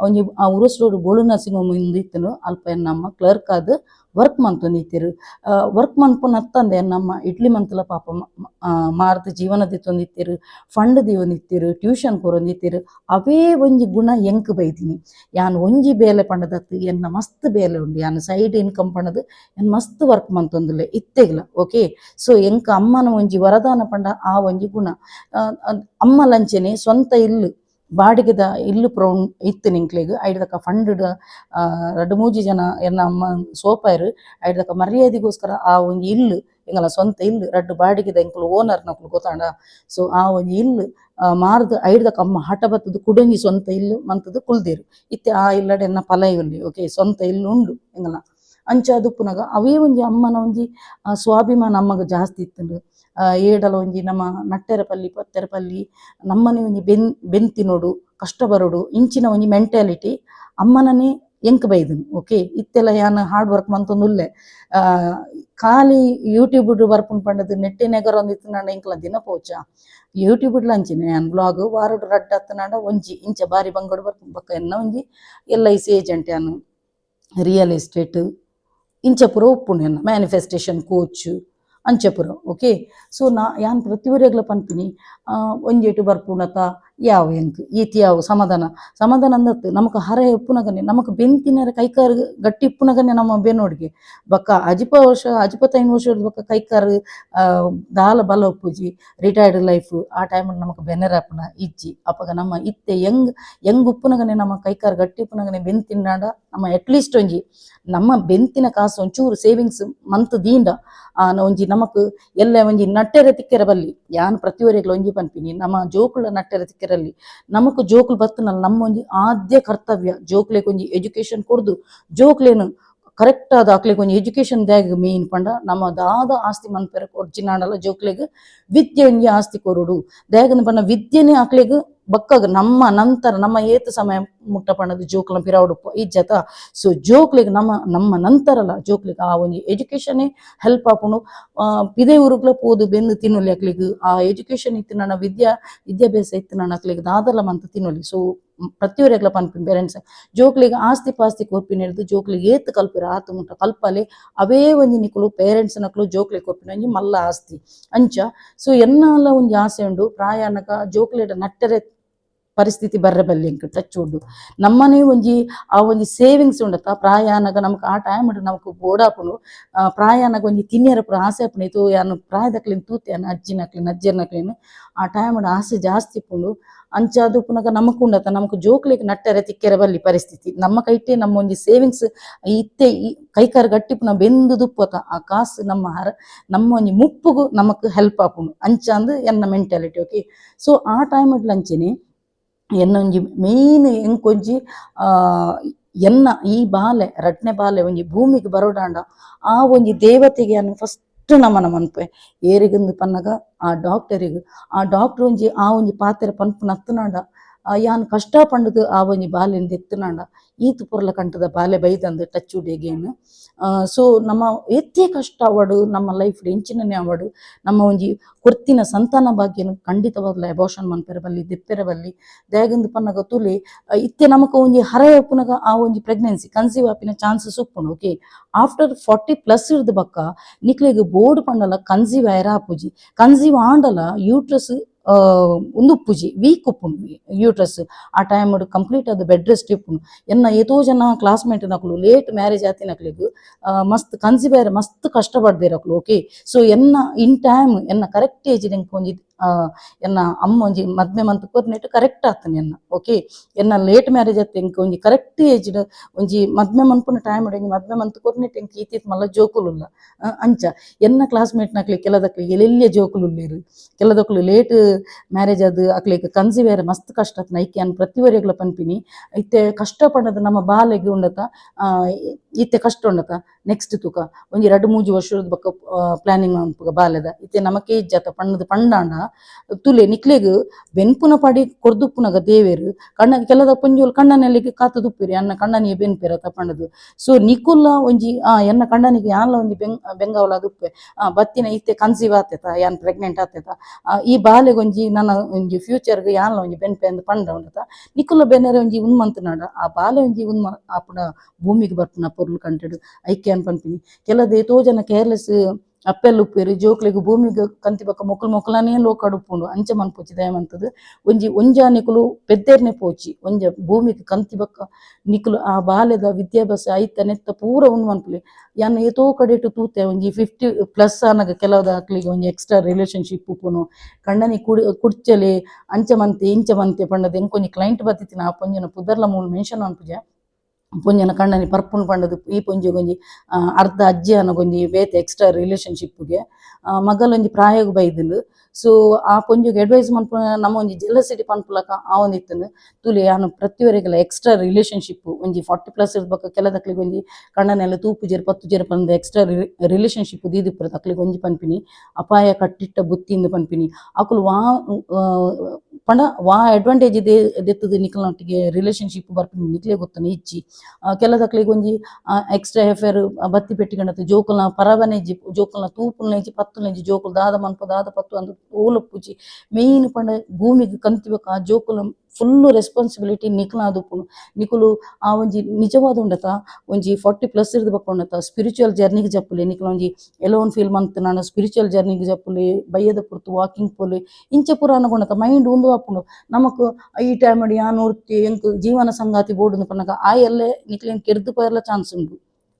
ಒಂಜಿ ಆ ಉರುಸ್ ರೋಡ್ ಬೋಳು ನರ್ಸಿಂಗ್ ಹೋಮ್ ಇಂದು ಇತ್ತನು ಅಲ್ಪ ಎನ್ನ ಅಮ್ಮ ಕ್ಲರ್ಕ್ ಆದ್ ವರ್ಕ್ ಮಂತೊಂದಿತ್ತಿರು ವರ್ಕ್ ಮನ್ಪುನ ಅತ್ತಂದೆ ನಮ್ಮ ಇಡ್ಲಿ ಮಂತಲ ಪಾಪ ಮ- ಜೀವನದ ತೊಂದಿತ್ತಿರು ಮಾರ್ದ್ ಫಂಡ್ ದಿವೊಂದಿತ್ತಿರು ಟ್ಯೂಷನ್ ಕೊರೊಂದಿತ್ತಿರು ಅವೇ ಒಂಜಿ ಗುಣ ಎಂಕ್ ಬೈದಿನಿ. ಯಾನ್ ಒಂಜಿ ಬೇಲೆ ಪಂಡದತ್ತು, ಎನ್ನ ಮಸ್ತ್ ಬೇಲೆ ಉಂಡು, ಯಾನ್ ಸೈಡ್ ಇನ್ಕಮ್ ಪಂಡದು, ಎನ್ ಮಸ್ತ್ ವರ್ಕ್ ಮಂತೊಂದುಲ್ಲೆ ಇತ್ತೆಗ್ಲ ಓಕೆ? ಸೊ, ಎಂಕ ಅಮ್ಮನ ಒಂಜಿ ವರದಾನ ಪಂಡ ಆ ಒಂಜಿ ಗುಣ. ಅಮ್ಮ ಲಂಚನೆ ಸ್ವಂತ ಇಲ್ಲು. ಬಾಡಿಗೆದ ಇಲ್ಲು ಪ್ರೌನ್ ಇತ್ತು ನಿಂಕ್ಲೆಗ್. ಐಡ್ದಕ ಫಂಡ್ ರಡ್ಡು ಮೂಜಿ ಜನ ಎನ್ನ ಅಮ್ಮ ಸೋಪಾಯರು. ಐಡ್ದಕ ಮರ್ಯಾದೆಗೋಸ್ಕರ ಆ ಒಂಜಿ ಇಲ್ಲು, ಎಂಗಲ ಸ್ವಂತ ಇಲ್ಲು, ರಡ್ಡು ಬಾಡಿಗೆದ ಎಂಕುಲು ಓನರ್ ನಕುಲು ಗೊತ್ತಾಂಡ. ಸೊ, ಆ ಒಂಜಿ ಇಲ್ಲು ಮಾರ್ದು ಐಡ್ದಕ ಅಮ್ಮ ಹಠ ಬತ್ತದು ಕುಡಂಜಿ ಸ್ವಂತ ಇಲ್ಲು ಮಂತದು ಕುಲ್ದೇರು ಇತ್ತೆ ಆ ಇಲ್ಲಡೆ ಎನ್ನ ಪಲಯುಲ್ಲಿ ಓಕೆ, ಸ್ವಂತ ಇಲ್ಲು ಉಂಡು, ಎಂಗಲ. ಅಂಚ ದುಪ್ಪುನಗ ಅವೇ ಒಂಜಿ ಅಮ್ಮನ ಒಂಜಿ ಸ್ವಾಭಿಮಾನ ಅಮ್ಮಗ ಜಾಸ್ತಿ ಇತ್ತುಂಡು. ಏಡಲ ಒಂಜಿ ನಮ್ಮ ನಟ್ಟೆರ ಪಲ್ಲಿ ಪತ್ತೆರ ಪಲ್ಲಿ ನಮ್ಮನೆ ಒಂಜಿ ಬೆನ್ ಬೆಂತಿನೋಡು ಕಷ್ಟ ಬರೋಡು, ಇಂಚಿನ ಒಂಜಿ ಮೆಂಟಾಲಿಟಿ ಅಮ್ಮನನೇ ಎಂಕ್ ಬೈದನು ಓಕೆ ಇತ್ತೆಲ್ಲ ಯಾನ್ ಹಾರ್ಡ್ ವರ್ಕ್ ಮಂತೊಂದುಲ್ಲೆ. ಖಾಲಿ ಯೂಟ್ಯೂಬ್ ಬರ್ಪುನ್ ಪಂಡದು ನೆಟ್ಟೆ ನೆಗರ ಒಂದಿತ್ತು ನಾಂಡ ಎಂಕ್ಲ ದಿನ ಪೋಚ ಯೂಟ್ಯೂಬ್ ಅಂಚಿನ ಯಾನ್ ಬ್ಲಾಗ್ ವಾರಡು ರಡ್ಡ್ ಹತ್ತನಾಂಡ ಒಂಜಿ ಇಂಚ ಬಾರಿ ಬಂಗಡು ಬರ್ಪುನ್ ಬಕ ಎನ್ನ ಒಂಜಿ ಎಲ್ ಐಸಿ ಏಜೆಂಟ್ ಯಾನು ರಿಯಲ್ ಎಸ್ಟೇಟ್ ಇಂಚ ಪುರ ಎನ್ನ ಮ್ಯಾನಿಫೆಸ್ಟೇಷನ್ ಕೋಚ್ ಅಂಚ ಪುರ ಓಕೆ ಸೊ ನಾ ಯಾನ್ ಪ್ರತಿವರೆಗ್ಲ ಪನ್ಪಿನಿ ಒಂಜೇಟು ಬರ್ಪುನತ ಯಾವ ಎಂಕ್, ಈತಿ ಯಾವ ಸಮಾಧಾನ? ಸಮಾಧಾನ ಅಂದತ್ತು ನಮಕ್ ಹರ ಎಪ್ಪುನಗನೆ ನಮಕ್ ಬೆಂತಿನರ ಕೈಕಾರ್ ಗಟ್ಟಿ ಇಪ್ಪುನಗನೆ ನಮ್ಮ ಬೆನ್ನೋಡಿಗೆ. ಬಕ್ಕ ಅಜಿಪ ವರ್ಷ ಅಜಿಪತ್ತೈದು ವರ್ಷ ಬಕ್ಕ ಕೈಕಾರ್ ದಾಲ ಬಲ ಉಪ್ಪುಜಿ ರಿಟೈರ್ಡ್ ಲೈಫ್ ಆ ಟೈಮ್ ನಮಕ್ ಬೆನ್ನರಪ್ಪನ ಇಜ್ಜಿ. ಅಪ್ಪಗ ನಮ್ಮ ಇತ್ತೆ ಯಂಗ್ ಯಂಗ್ ಉಪ್ಪುನಗನೆ ನಮ್ಮ ಕೈಕಾರ್ ಗಟ್ಟಿ ಉಪ್ಪುನಗನೆ ಬೆಂತಿನಾಂಡ ನಮ್ಮ ಅಟ್ಲೀಸ್ಟ್ ಒಂಜಿ. ನಮ್ಮ ಬೆಂತಿನ ಕಾಸು ಒಂಚೂರು ಸೇವಿಂಗ್ಸ್ ಮಂತ್ ದೀಂಡ ಆನ ಒಂಜಿ ನಮಕ್ ಎಲ್ಲ ಒಂಜಿ ನಟ್ಟೆರೆ ತಿಕ್ಕೆರೆ ಬಲ್ಲಿ ಯಾನ್ ಪ್ರತಿವರೆಗ್ಲ ಒಂಜಿ ಪನ್ಪಿನಿ ನಮ್ಮ ಜೋಕುಳ ನಟ್ಟೆರೆ ತಿಕ್ಕೆರಲ್ಲಿ. ನಮಕ್ ಜೋಕುಲು ಬತ್ತನಲ್ಲ ನಮ್ಮ ಒಂಜಿ ಆದ್ಯ ಕರ್ತವ್ಯ, ಜೋಕ್ಲೆಗ್ ಒಂಜಿ ಎಜುಕೇಶನ್ ಕೊರ್ದು ಜೋಕ್ಲೇನು ಕರೆಕ್ಟ್ ಆದ ಅಕ್ಲೆಗ್ ಒಂಜಿ ಎಜುಕೇಶನ್ ದ್ಯಾಗ್ ಮೇನ್ ಪಂಡ. ನಮ್ಮ ದಾದ ಆಸ್ತಿ ಮನ್ಪೆರ ಕೊರ್ಜಿನಾಡಲ ಜೋಕ್ಲೆಗ್ ವಿದ್ಯೆ ಒಂಜಿ ಆಸ್ತಿ ಕೊರುಡು ದ್ಯಾಗನ ಪಂಡ ವಿದ್ಯೆನೆ ಅಕ್ಲೆಗ್ ಬಕ್ಕಗ ನಮ್ಮ ನಂತರ ನಮ್ಮ ಏತು ಸಮಯ ಮುಟ್ಟ ಪಂಡದು ಜೋಕ್ಲ ಪಿರಾವುಡು ಇಜ್ಜತ ಸೊ ಜೋಕ್ಲಿಗೆ ನಮ್ಮ ನಮ್ಮ ನಂತರಲ ಜೋಕ್ಲಿಗೆ ಆ ಒಂಜಿ ಎಜುಕೇಶನೇ ಹೆಲ್ಪ್ ಆಪುಂಡು ಆ, ಪಿದೆ ಊರುಗ್ಲ ಪೋದು ಬೆಂದು ತಿನ್ನೊಲಿ ಅಕ್ಲಿಗೆ. ಆ ಎಜುಕೇಶನ್ ಇತ್ತು ನನ್ನ ವಿದ್ಯಾ ವಿದ್ಯಾಭ್ಯಾಸ ಇತ್ತು ನನ್ನ ಅಕ್ಲಿಗೆ. ದಾದಲ ಮಂತ ತಿನ್ನೊಲಿ. ಸೊ ಪ್ರತಿಯೊರೆಗ್ಲ ಪನ್ಪಿನ ಪೇರೆಂಟ್ಸ್ ಜೋಕ್ಲಿಗೆ ಆಸ್ತಿ ಪಾಸ್ತಿ ಕೊರ್ಪಿನ ಹಿಡಿದು ಜೋಕ್ಲಿಗೆ ಏತ್ ಕಲ್ಪಿರ ಆತ ಮುಟ್ಟ ಕಲ್ಪಲೆ. ಅವೇ ಒಂಜಿ ನಿಕುಲು ಪೇರೆಂಟ್ಸ್ ನಕಲು ಜೋಕ್ಲಿ ಕೊರ್ಪಿನ. ಮಲ್ಲ ಆಸ್ತಿ. ಅಂಚ. ಸೊ ಎನ್ನಾಲ ಒಂಜಿ ಆಸೆ ಉಂಡು. ಪ್ರಾಯನಕ ಜೋಕ್ಲಿಡ ನಟ್ಟರೆ ಪರಿಸ್ಥಿತಿ ಬರಬಲ್ಲಿ ಟಚ್ ಉಂಡು ನಮ್ಮನೆ ಒಂಜಿ ಆ ಒಂಜಿ ಸೇವಿಂಗ್ಸ್ ಉಂಡತ ಪ್ರಾಯನಗ ನಮಕ್ ಆ ಟೈಮ್ ನಮಕ್ ನಮಗೆ ಆ, ಪ್ರಾಯನಗ ಒಂಜಿ ತಿನ್ಯರ ಪುರ ಆಸೆ ಆಪುನು ಇದು ಯಾನು ಪ್ರಾಯದಕ್ಲಿನ್ ತೂತ್ಯಾನ ಅಜ್ಜಿನಕ್ಲಿನ್ ಅಜ್ಜರ್ನಕ್ಲಿನ್ ಆ ಟೈಮ್ ಆಸೆ ಜಾಸ್ತಿ ಇಪ್ಪುಂಡು ಅಂಚಾದು ಪುನಗ ನಮಕ್ ಉಂಡತ ನಮಕ್ ಜೋಕ್ಲೆಗ್ ನಟ್ಟರೆ ತಿಕ್ಕೆರೆ ಬಲ್ಲಿ ಪರಿಸ್ಥಿತಿ. ನಮ್ಮ ಕೈಟೆ ನಮ್ಮ ಒಂಜಿ ಸೇವಿಂಗ್ಸ್ ಇತ್ತೆ ಕೈಕಾರ ಗಟ್ಟಿ ಪುನ ಬೆಂದು ದುಪ್ಪತ ಆ ಕಾಸು ನಮ್ಮ ಹರ ನಮ್ಮ ಒಂಜಿ ಮುಪ್ಪುಗು ನಮಕ್ ಹೆಲ್ಪ್ ಆಪುಂಡು ಅಂಚ ಅಂದ್ ಎನ್ನ ಮೆಂಟಾಲಿಟಿ ಓಕೆ ಸೊ ಆ ಟೈಮ್ ಅಂಚೆನೆ ಎನ್ನ ಒಂಜಿ ಮೇಯ್ನ್ ಎಂಕೊಂಜಿ ಎನ್ನ, ಈ ಬಾಲೆ ರಡ್ನೆ ಬಾಲೆ ಒಂಜಿ ಭೂಮಿಗೆ ಬರೋಡಾಂಡ, ಆ ಒಂಜಿ ದೇವತೆಗೆ ಅನ್ನು ಫಸ್ಟ್ ನಮನ ಮನ್ಪೆ. ಏರಿಗಂದು ಪನ್ನಗ ಆ ಡಾಕ್ಟರಿಗೆ ಆ ಡಾಕ್ಟರ್ ಒಂಜಿ ಆ ಒಂಜಿ ಪಾತೆರ ಪನ್ಪುನ ಹತ್ತನಾಂಡ ಆ ಯಾನ್ ಕಷ್ಟ ಪಂಡದು ಆವೊಂಜಿ ಬಾಲೆನ್ ಎತ್ತನಾಂಡ ಈತು ಪುರ್ಲ ಕಂಟದ ಬಾಲೆ ಬೈದಂದು ಟಚ್ ಉಡೇಗೇನ್ ಸೊ ನಮ್ಮ ಎತ್ತೆ ಕಷ್ಟ ಅವಡು, ನಮ್ಮ ಲೈಫ್ ಎಂಚಿನನೆ ಅವಡು, ನಮ್ಮ ಒಂಜಿ ಕೊರ್ತಿನ ಸಂತಾನ ಭಾಗ್ಯನು ಖಂಡಿತವಾಗ್ಲ ಅಬೋಷನ್ ಮನ್ಪೆರೆ ಬಲ್ಲಿ ದೆಪ್ಪೆರ ಬಲ್ಲಿ ದ್ಯಾಗಂದು ಪನ್ನಗ ತುಲಿ ಇತ್ತೆ ನಮಕ ಒಂಜಿ ಹರಯ ಉಪ್ಪುನಗ ಆ ಒಂಜಿ ಪ್ರೆಗ್ನೆನ್ಸಿ, ಕನ್ಸೀವ್ ಆಪಿನ ಚಾನ್ಸಸ್ ಉಪ್ಪುಂಡು, ಓಕೆ? ಆಫ್ಟರ್ ಫಾರ್ಟಿ ಪ್ಲಸ್ ಇರ್ದ ಬಕ್ಕ, ನಿಕ್ಲೆಗ್ ಬೋರ್ಡ್ ಪಂಡಲ ಕನ್ಸೀವ್ ಆಯ್ರ ಆಪುಜಿ, ಕನ್ಸೀವ್ ಆಂಡಲ ಯೂಟ್ರಸ್ ಒಂದು ಉಪ್ಪುಜಿ ವೀಕ್ ಉಪ್ಪುಂಡು ಯೂಟ್ರಸ್ ಆ ಟೈಮ್ ಕಂಪ್ಲೀಟ್ ಅದು ಬೆಡ್ ರೆಸ್ಟ್ ಇಪ್ಪುಂಡು. ಎನ್ನ ಏತೋ ಜನ ಕ್ಲಾಸ್ಮೇಟ್ ನಕಲು ಲೇಟ್ ಮ್ಯಾರೇಜ್ ಆತಿನಕ್ಲೆಗ್ ಮಸ್ತ್ ಕನ್ಸೀವ್ ಆಯ್ರ ಮಸ್ತ್ ಕಷ್ಟಪಡ್ದಿರಕ್ಲು ಓಕೆ ಸೊ ಎನ್ನ ಇನ್ ಟೈಮ್ ಎನ್ನ ಕರೆಕ್ಟ್ ಏಜ್ ಎಂಕ್ ಒಂಜಿ ಎನ್ನ ಅಮ್ಮ ಒಂಜಿ ಮದ್ಮೆ ಮಂತ್ ಕೊರ್ನೆಟ್ ಕರೆಕ್ಟ್ ಆತನ ಎನ್ನ ಓಕೆ ಎನ್ನ ಲೇಟ್ ಮ್ಯಾರೇಜ್ ಆತ ಒಂಜಿ ಕರೆಕ್ಟ್ ಏಜ್ ಒಂಜಿ ಮದ್ಮೆ ಮನ್ಪುನ ಟೈಮ್ ಒಂಜಿ ಮದ್ಮೆ ಮಂತ್ ಕೊರ್ನೆಟ್ ಎಂಕ್ ಈತೀತ್ ಮಲ್ಲ ಜೋಕುಲುಲ್ಲ ಅಂಚ. ಎನ್ನ ಕ್ಲಾಸ್ಮೇಟ್ ನಕ್ಲಿ ಕೆಲದಕ್ಲಿ ಎಲೆಲ್ಯ ಜೋಕುಲುಲ್ಲೇರು ಕೆಲದಕ್ಲು ಲೇಟ್ ಮ್ಯಾರೇಜ್ ಅದು ಅಕ್ಲಿಗ್ ಕನ್ಸೀವ್ ಆಯ್ರ ಮಸ್ತ್ ಕಷ್ಟ ಆತನ ಐಕೆ ಅನ್ ಪ್ರತಿವರೆಗ್ಲ ಪನ್ಪಿನಿ. ಇತ್ತೆ ಕಷ್ಟ ಪಂಡದ ನಮ್ಮ ಬಾಲೆಗೆ ಉಂಡತ ಇತ್ತೆ ಕಷ್ಟ ಉಂಡತ ನೆಕ್ಸ್ಟ್ ತೂಕ ಒಂಜಿ ರಡ್ಡ್ ಮೂಜಿ ವರ್ಷದ ಬಕ್ಕ ಪ್ಲಾನಿಂಗ್ ಮನ್ಪುಗ ಬಾಲೆದ ಇತ್ತೆ ನಮಕೆ ಇಜ್ಜಾತ ಪಣ್ಣದ ಪಂಡಾಂಡ. ತುಲೆ ನಿಕ್ಲೆಗ್ ಬೆನ್ಪುನ ಪಡಿ ಕೊರ್ದುಪ್ಪುನಗ ದೇವೇರು. ಕಣ್ಣ ಕೆಲದ ಪೊಂಜೋಲ್ ಕಣ್ಣನೆಲ್ಲಿಗೆ ಕಾತು ದುಪ್ಪಿರಿ ಅನ್ನ ಕಣ್ಣನಿಗೆ ಬೆನ್ಪೆರ ತಪಂಡದು ಸೊ ನಿಕುಲ್ಲ ಒಂಜಿ, ಆ, ಎನ್ನ ಕಣ್ಣನಿಗೆ ಯಾನ್ಲ ಒಂಜಿ ಬೆಂಗ್ ಬೆಂಗಾವಲ ಆ, ಬತ್ತಿನ ಇತ್ತೆ ಕನ್ಸೀವ್ ಆತೆತ, ಯಾನ್ ಪ್ರೆಗ್ನೆಂಟ್ ಆತೆತ. ಈ ಬಾಲೆಗೊಂಜಿ ನನ್ನ ಒಂಜಿ ಫ್ಯೂಚರ್ಗೆ ಯಾನ್ಲ ಒಂಜಿ ಬೆನ್ಪೆ ಅಂದ್ ಪಂಡ ಉಂಡತ. ನಿಕುಲ್ಲ ಬೆನ್ನರೆ ಒಂಜಿ ಉನ್ಮಂತನಾಡ ಆ ಬಾಲೆ ಒಂಜಿ ಉನ್ಮ ಆಪುನ ಭೂಮಿಗೆ ಬರ್ಪುನ ಪೊರ್ಲು ಕಂಟೆಡು ಐಕೆ ಅನ್ಪನ್ಪಿನಿ ಕೆಲದೇ ತೋಜನ ಕೇರ್ಲೆಸ್ ಅಪ್ಪೆಲ್ಲ ಉಪ್ಪೇರಿ ಜೋಕ್ಲೆಗ್ ಭೂಮಿಗೆ ಕಂತಿ ಬಕ್ಕ ಮೊಕ್ಕಲನೇ ಉಪ್ಪುಂಡು ಅಂಚ ಮನ್ಪುಜಿ ದಯಮಂತದ್ ಒಂಜಿ, ಒಂಜಾ ನಿಕುಲು ಪೆದ್ದೇರ್ನೆ ಪೋಚಿ. ಒಂಜ ಭೂಮಿಗೆ ಕಂತಿ ಬಕ್ಕ ನಿಕುಲು ಆ ಬಾಲ್ಯದ ವಿದ್ಯಾಭ್ಯಾಸ ಐತ ನೆತ್ತ ಪೂರ ಉಂಡು ಮನ್ಪುಲಿ ಯಾನ್ ಏತೋ ಕಡೆಟು ತೂತೆ, ಒಂಜಿ ಫಿಫ್ಟಿ ಪ್ಲಸ್ ಆನಗ ಕೆಲವದ ಅಕ್ಲಿಗೆ ಒಂಜಿ ಎಕ್ಸ್ಟ್ರಾ ರಿಲೇಷನ್ಶಿಪ್ ಉಪ್ಪುನು ಕಣ್ಣನಿ ಕುಡಿ, ಕುಡ್ಚಲೆ, ಅಂಚೆ ಮಂತೆ, ಇಂಚೆ ಮಂತೆ ಪಂಡದ ಎಂಕೊಂಜಿ ಕ್ಲೈಂಟ್ ಬತ್ತಿತ್ತಿನ ಆ ಪೊಂಜನ ಪುದರ್ಲ ಮೂಲು ಮೆನ್ಷನ್ ಅನ್ಪುಜೆ ಪೊಂಜನ ಕಣ್ಣನಿ ಪರ್ಪುನ್ ಪಂಡದು ಈ ಪೊಂಜಿ ಒಂಜಿ ಅರ್ಧ ಅಜ್ಜಿ ಅನ್ನಗೊಂಜಿ ಬೇತೆ ಎಕ್ಸ್ಟ್ರಾ ರಿಲೇಷನ್ಶಿಪ್ಗೆ ಮಗಲೊಂಜಿ ಪ್ರಾಯೋಗ ಬೈದಿಲು. ಸೊ ಆ ಪೊಂಜಿಗೆ ಅಡ್ವೈಸ್ ಮನ್ಪುನ ನಮ್ಮ ಒಂಜಿ ಜೆಲಸಿಟಿ ಪನ್ಪುಲಕ ಆ ಒಂದು ಇತ್ತಂದು ತುಲಿ ಯಾನು ಪ್ರತಿಯೊರಿಗೆಲ್ಲ ಎಕ್ಸ್ಟ್ರಾ ರಿಲೇಷನ್ಶಿಪ್ ಒಂಜಿ ಫಾರ್ಟಿ ಪ್ಲಸ್ ಇರ್ಬೇಕು ಕೆಲದಕ್ಲಿಗೆ ಒಂಜಿ ಕಣ್ಣನೆಲ್ಲ ತೂಪು ಜೇರು, ಪತ್ತು ಜೇರು ಪಂದ ಎಕ್ಸ್ಟ್ರಾ ರಿಲೇಷನ್ಶಿಪ್ ದೀದಿಪ್ಪುರ ತಕ್ಲಿಗೆ ಒಂಜಿ ಪನ್ಪಿನಿ. ಅಪಾಯ ಕಟ್ಟಿಟ್ಟ ಬುತ್ತಿಂದ ಪನ್ಪಿನಿ. ಅಕುಲು ವಾ ಪಂಡ ವಾ ಅಡ್ವಾಂಟೇಜ್ ಇದೆ ದೆತ್ತದು ನಿಕ್ಲನೊಟ್ಟಿಗೆ ರಿಲೇಶನ್ಶಿಪ್ ಬರ್ಪಿನಿ ನಿಕ್ಲೆ ಗೊತ್ತನ ಇಚ್ಚಿ ಆ, ಕೆಲದಕ್ಲಿಗೆ ಒಂಜಿ ಎಕ್ಸ್ಟ್ರಾ ಎಫೇರ್ ಬತ್ತಿ ಪೆಟ್ಟಿಕೊಂಡತ್ತು ಜೋಕುಲ್ನ ಪರವನೆ ಇಜ್ಜಿ ಜೋಕುಲ್ನ ತೂಪುಲ್ನ ಇಜ್ಜಿ ಪತ್ತುಲ್ನ ಇಜ್ಜಿ ಜೋಕುಲ್ ದಾದ ಮನ್ಪು ದಾದ ಪತ್ತು ಅಂದ್ ಓಲಪ್ಪುಜಿ ಮೇಯ್ನ್ ಪಂಡ ಭೂಮಿಗೆ ಕಂತಿಬೇಕು ಆ ಜೋಕುಲ ಫುಲ್ಲು ರೆಸ್ಪಾನ್ಸಿಬಿಲಿಟಿ ನಿಕ್ಲ ಆದುಪ್ಪುನು ನಿಕುಲು ಆ ಒಂಜಿ ನಿಜವಾದ ಉಂಡತ, ಒಂಜಿ ಫಾರ್ಟಿ ಪ್ಲಸ್ ಇರ್ದು ಬಕ್ಕೊಂಡತ ಸ್ಪಿರಿಚುವಲ್ ಜರ್ನಿಗೆ ಜಪ್ಪುಲೆ. ನಿಕ್ಲ ಒಂಜಿ ಎಲೋನ್ ಫೀಲ್ ಮಂತ್ ನಾನು ಸ್ಪಿರಿಚುವಲ್ ಜರ್ನಿಗೆ ಜಪ್ಪುಲೆ ಬಯ್ಯದ ಪುರ್ತು ವಾಕಿಂಗ್ ಪೋಲೆ ಇಂಚ ಪೂರ ಅನ್ಕೊಂಡತ ಮೈಂಡ್ ಉಂದು ಆಪುಂಡು ನಮಕ್ ಈ ಟೈಮ್ ಅಡಿ ಆ ನೋಡ್ತಿ ಎಂಕ್ ಜೀವನ ಸಂಗಾತಿ ಬೋರ್ಡ್ ಪನ್ನಕ, ಆ ಎಲ್ಲೆ ನಿಕ್ಲೇನ್ ಕೆಡ್ದು ಪೋಯರ್ಲ ಚಾನ್ಸ್ ಉಂಡು.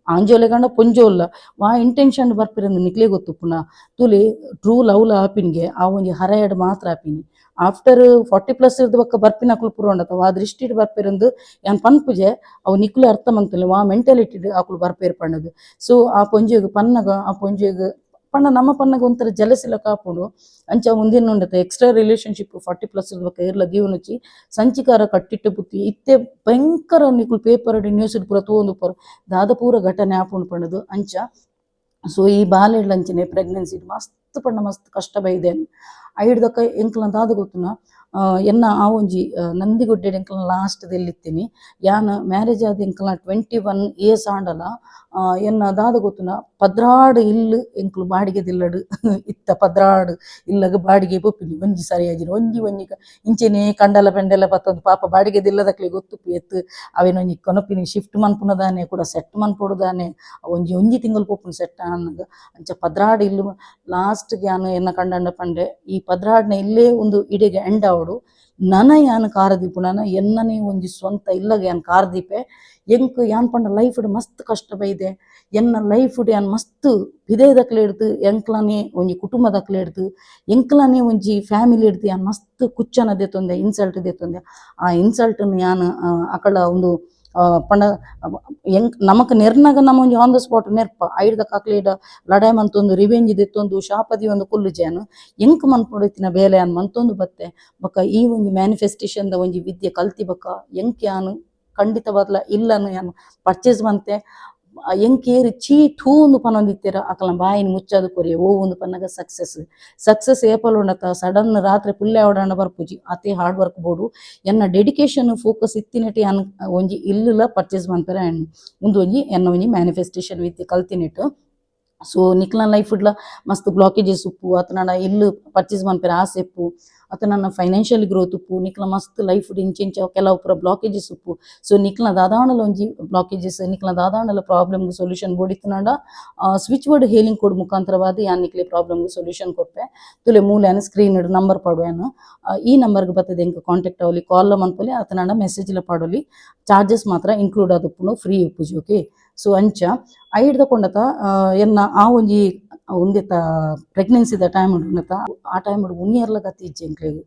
ಆಂಜೋಲೆ ಗಂಡ ಪೊಂಜೋಲ್ಲ ವಾ ಇಂಟೆನ್ಷನ್ ಬರ್ಪಿರಂದು ನಿಕ್ಲೆ ಗೊತ್ತು ಪುನಃ. ತುಲಿ ಟ್ರೂ ಲವ್ಲ ಆಪಿನ್ಗೆ, ಆ ಒಂಜಿ ಹರಯಡ್ ಮಾತ್ರ ಆಪಿನಿ. ಆಫ್ಟರ್ ಫಾರ್ಟಿ ಪ್ಲಸ್ ಇರ್ದ ಬಕ್ಕ ಬರ್ಪಿನ ಅಕುಲು ಪುರೋಂಡತ ಆ ದೃಷ್ಟಿಡ್ ಬರ್ಪಿರಂದು ಯಾನ್ ಪನ್ಪುಜೆ ಅವು ನಿಕ್ಲು ಅರ್ಥ ಮಂತಲೆ ವಾ ಮೆಂಟಾಲಿಟಿ ಅಕುಲು ಬರ್ಪೇರ್ ಪಣ್ಣದು. ಸೊ ಆ ಪೊಂಜಿಗೆ ಪನ್ನಗ, ಆ ಪೊಂಜಿಗೆ ಪಣ್ಣ ನಮ್ಮ ಪನ್ನಗ ಒಂಥರ ಜಲಸಿಲ ಕಾಪುಂಡು. ಅಂಚ ಮುಂದಿನ ಉಂಡತ ಎಕ್ಸ್ಟ್ರಾ ರಿಲೇಷನ್ಶಿಪ್ ಫಾರ್ಟಿ ಪ್ಲಸ್ ಇರ್ಬೇಕ ಇರ್ಲ ದೀವನಚ್ಚಿ ಸಂಚಿಕಾರ ಕಟ್ಟಿಟ್ಟು ಬುತ್ತಿ, ಇತ್ತೆ ಭಯಂಕರ ನಿಕುಲು ಪೇಪರ್ ನ್ಯೂಸ್ ಪೂರ ತೋಂದು ಪರ, ದಾದ ಪೂರ ಘಟನೆ ಆಪುಂಡು ಪಂಡದು ಅಂಚ ಸೊ ಈ ಬಾಲೆಡ್ಲ ಅಂಚನೆ ಪ್ರೆಗ್ನೆನ್ಸಿ ಮಸ್ತ್ ಪಣ್ಣ ಮಸ್ತ್ ಕಷ್ಟ ಬೈದೆ. ಐಡ್ದಕ್ಕ ಎಂಕ್ಲ ದಾದ ಗೊತ್ತುನ ಎನ್ನ ಆ ಒಂಜಿ ಆ, ನಂದಿಗುಡ್ಡೆ ಎಂಕ್ಲ ಲಾಸ್ಟ್ ದೆಲ್ಲಿತ್ತೀನಿ ಯಾನ್ ಮ್ಯಾರೇಜ್ ಆದ ಎಂಕ್ಲ ಟ್ವೆಂಟಿ ಒನ್ ಇಯರ್ಸ್ ಆಂಡಲ ಎನ್ನ ದಾದ ಗೊತ್ತುನ ಪದ್ರಾಡ್ ಇಲ್ಲು ಎಂಕ್ಲು ಬಾಡಿಗೆ ದಿಲ್ಲಡು ಇತ್ತ ಪದ್ರಾಡ್ ಇಲ್ಲಗ ಬಾಡಿಗೆ ಪೊಪ್ಪಿನಿ. ಒಂಜಿ ಸರಿಯಾಜಿನ ಒಂಜಿ ಒಂಜಿ ಕ- ಇಂಚೆನೆ ಕಂಡಲ ಪೆಂಡಲ ಬತ್ತೊಂದು ಪಾಪ ಬಾಡಿಗೆ ದಿಲ್ಲದಕ್ಲೆ ಗೊತ್ತುಪ್ಪು ಎತ್ತು ಅವೇನೊಂಜಿ ಕೊನಪಿನಿ ಶಿಫ್ಟ್ ಮನ್ಪುನದಾನೆ ಕೂಡ ಸೆಟ್ ಮನ್ಪೊಡುದಾನೆ ಒಂಜಿ ಒಂಜಿ ತಿಂಗಳು ಪೋಪುನು ಸೆಟ್ ಅನ್ನಗ. ಅಂಚ ಪದ್ರಾಡ್ ಇಲ್ಲು ಲಾಸ್ಟ್ ಯಾನು ಎನ್ನ ಕಂಡಂಡ ಪಂಡೆ ಈ ಪದ್ರಾಡ್ನ ಇಲ್ಲೇ ಒಂದು ಇಡೆಗೆ ಎಂಡ್ ಅವಡು. ನನ ಯಾನ್ ಕಾರದೀಪು, ನನ ಎನ್ನನೇ ಒಂಜಿ ಸ್ವಂತ ಇಲ್ಲಗ ಯಾನ್ ಕಾರದೀಪೆ. ಎಂಕ್ ಯಾನ್ ಪಂಡ ಲೈಫ್ ಮಸ್ತ್ ಕಷ್ಟ ಬೈದೆ. ಎನ್ನ ಲೈಫ್ ಯಾನ್ ಮಸ್ತ್ ಪಿದೆದಕ್ಲೆ ಹಿಡ್ದು, ಎಂಕ್ಲನೆ ಒಂಜಿ ಕುಟುಂಬದಕ್ಲೆ ಹಿಡ್ದು, ಎಂಕ್ಲನೆ ಒಂಜಿ ಫ್ಯಾಮಿಲಿ ಹಿಡ್ದು ಯಾನ್ ಮಸ್ತ್ ಕುಚ್ಚನ ದೆತ್ತೊಂದೆ ಇನ್ಸಲ್ಟ್ ದೆತ್ತೊಂದೆ ಆ ಇನ್ಸಲ್ಟ್ ಯಾನ್ ಅಕಳ ಒಂದು ಪಂಡ ಎಂಕ್ ನಮಕ್ ನೆರ್ನಾಗ ನಮ್ಮ ಒಂಜಿ ಆನ್ ದ ಸ್ಪಾಟ್ ನೆರ್ಪ. ಐಡ್ದ ಕಾಕ್ಲೇಡ ಲಡಾಯ್ ಮಂತೊಂದು ರಿವೆಂಜ್ ದೆತ್ತೊಂದು ಶಾಪದಿ ಒಂದು ಕುಲ್ಲು ಜೇನು. ಎಂಕ್ ಮನ್ಪೊಡಿತಿನ ಬೇಲೆ ಅನ್ ಮಂತೊಂದು ಬತ್ತೆ. ಬೊಕ ಈ ಒಂಜಿ ಮ್ಯಾನಿಫೆಸ್ಟೇಷನ್ ದ ಒಂಜಿ ವಿದ್ಯೆ ಕಲ್ತಿ ಬೊಕ ಎಂಕ್ ಯಾನು ಖಂಡಿತ ಬದ್ಲ ಇಲ್ಲನು ಯಾನು ಪರ್ಚೇಸ್ ಮಂತೆ ಆ ಎಂಕ್ ಚೀ ಥೂ ಒಂದು ಪನೊಂದಿತ್ತೀರ ಅಕಲ ಬಾಯಿನ ಮುಚ್ಚದು ಕೊರಿಯ, ಓ ಒಂದು ಪನ್ನಗ ಸಕ್ಸಸ್ ಸಕ್ಸಸ್ ಏಪಲ್ ಉಂಡತ ಸಡನ್ ರಾತ್ರಿ ಪುಲ್ಯ ಓಡಾಣ ಬರ್ಪುಜಿ ಅತಿ ಹಾರ್ಡ್ ವರ್ಕ್ ಬೋಡು. ಎನ್ನ ಡೆಡಿಕೇಶನ್ ಫೋಕಸ್ ಇತ್ತಿನಟಿ ಅನ್ ಒಂಜಿ ಇಲ್ಲುಲ ಪರ್ಚೇಸ್ ಮನ್ಪೆರ ಅಂಡ್ ಮುಂದೊಂಜಿ ಎನ್ನ ಒಂಜಿ ಮ್ಯಾನಿಫೆಸ್ಟೇಷನ್ ವಿತ್ ಕಲ್ತಿನಿಟ್ಟು ಸೊ ನಿಕ್ಲ ಲೈಫ್ ఇట్లా ಮಸ್ತ್ బ్లాకేజెస్ ಉಪ್ಪು అతను ఇల్లు ಆಸೆ అతను ಅತ ನನ್ನ ಫೈನಾನ್ಷಿಯಲ್ ಗ್ರೋತ್ ಉಪ್ಪು ನಿಕ್ಲ ಮಸ್ತ್ ಲೈಫ್ ಇಂಚಿಂಚ ಇಂಚ ಕೆಲವು ಬ್ಲಾಕೇಜಸ್ ಉಪ್ಪು ಸೊ ನಿಕ್ಲ ದಾದಾಣಲ ಒಂಜಿ ಬ್ಲಾಕೇಜಸ್ ನಿಕ್ಲ ದಾದಾಣಲ ಪ್ರಾಬ್ಲಮ್ ಸೊಲ್ಯೂಷನ್ ಬೋಡಿತ್ತನಾಂಡ ಸ್ವಿಚ್ ವರ್ಡ್ ಹೇಲಿಂಗ್ ಕೋಡ್ ಮುಖಾಂತರವಾದ ಯಾನ್ ನಿಕ್ಲೆ ಪ್ರಾಬ್ಲಮ್ ಸೊಲ್ಯೂಷನ್ ಕೊಡ್ಪೆ ತುಲೆ ಮೂಲೆ ಸ್ಕ್ರೀನ್ ನಂಬರ್ ಪಾಡುವೆನು ಈ ನಂಬರ್ಗೆ ಬರ್ತದೆ ಎಂಕ್ ಕಾಂಟ್ಯಾಕ್ಟ್ ಅವಲಿ ಕಾಲ್ ಮನ್ಪೊಲಿ ಅತನಾಂಡ ಮೆಸೇಜ್ಲ ಪಾಡೋಲಿ ಚಾರ್ಜಸ್ ಮಾತ್ರ ಇನ್ಕ್ಲೂಡ್ ಆದುಪ್ಪುನು ಫ್ರೀ ಉಪ್ಪುಜಿ ಓಕೆ ಸೊ ಅಂಚ ಐಡ್ದ ಕೊಂಡತ ಆ, ಎನ್ನ ಆ ಒಂಜಿ ಉಂದೆತ ಪ್ರೆಗ್ನೆನ್ಸಿದ ಟೈಮ್ ಉಂಡತ ಆ ಟೈಮ್ ಉನ್ನಿಯರ್ಲ ಗತಿ ಇಜ್ಜೆ ಎಂಕ್ಲೆಗ್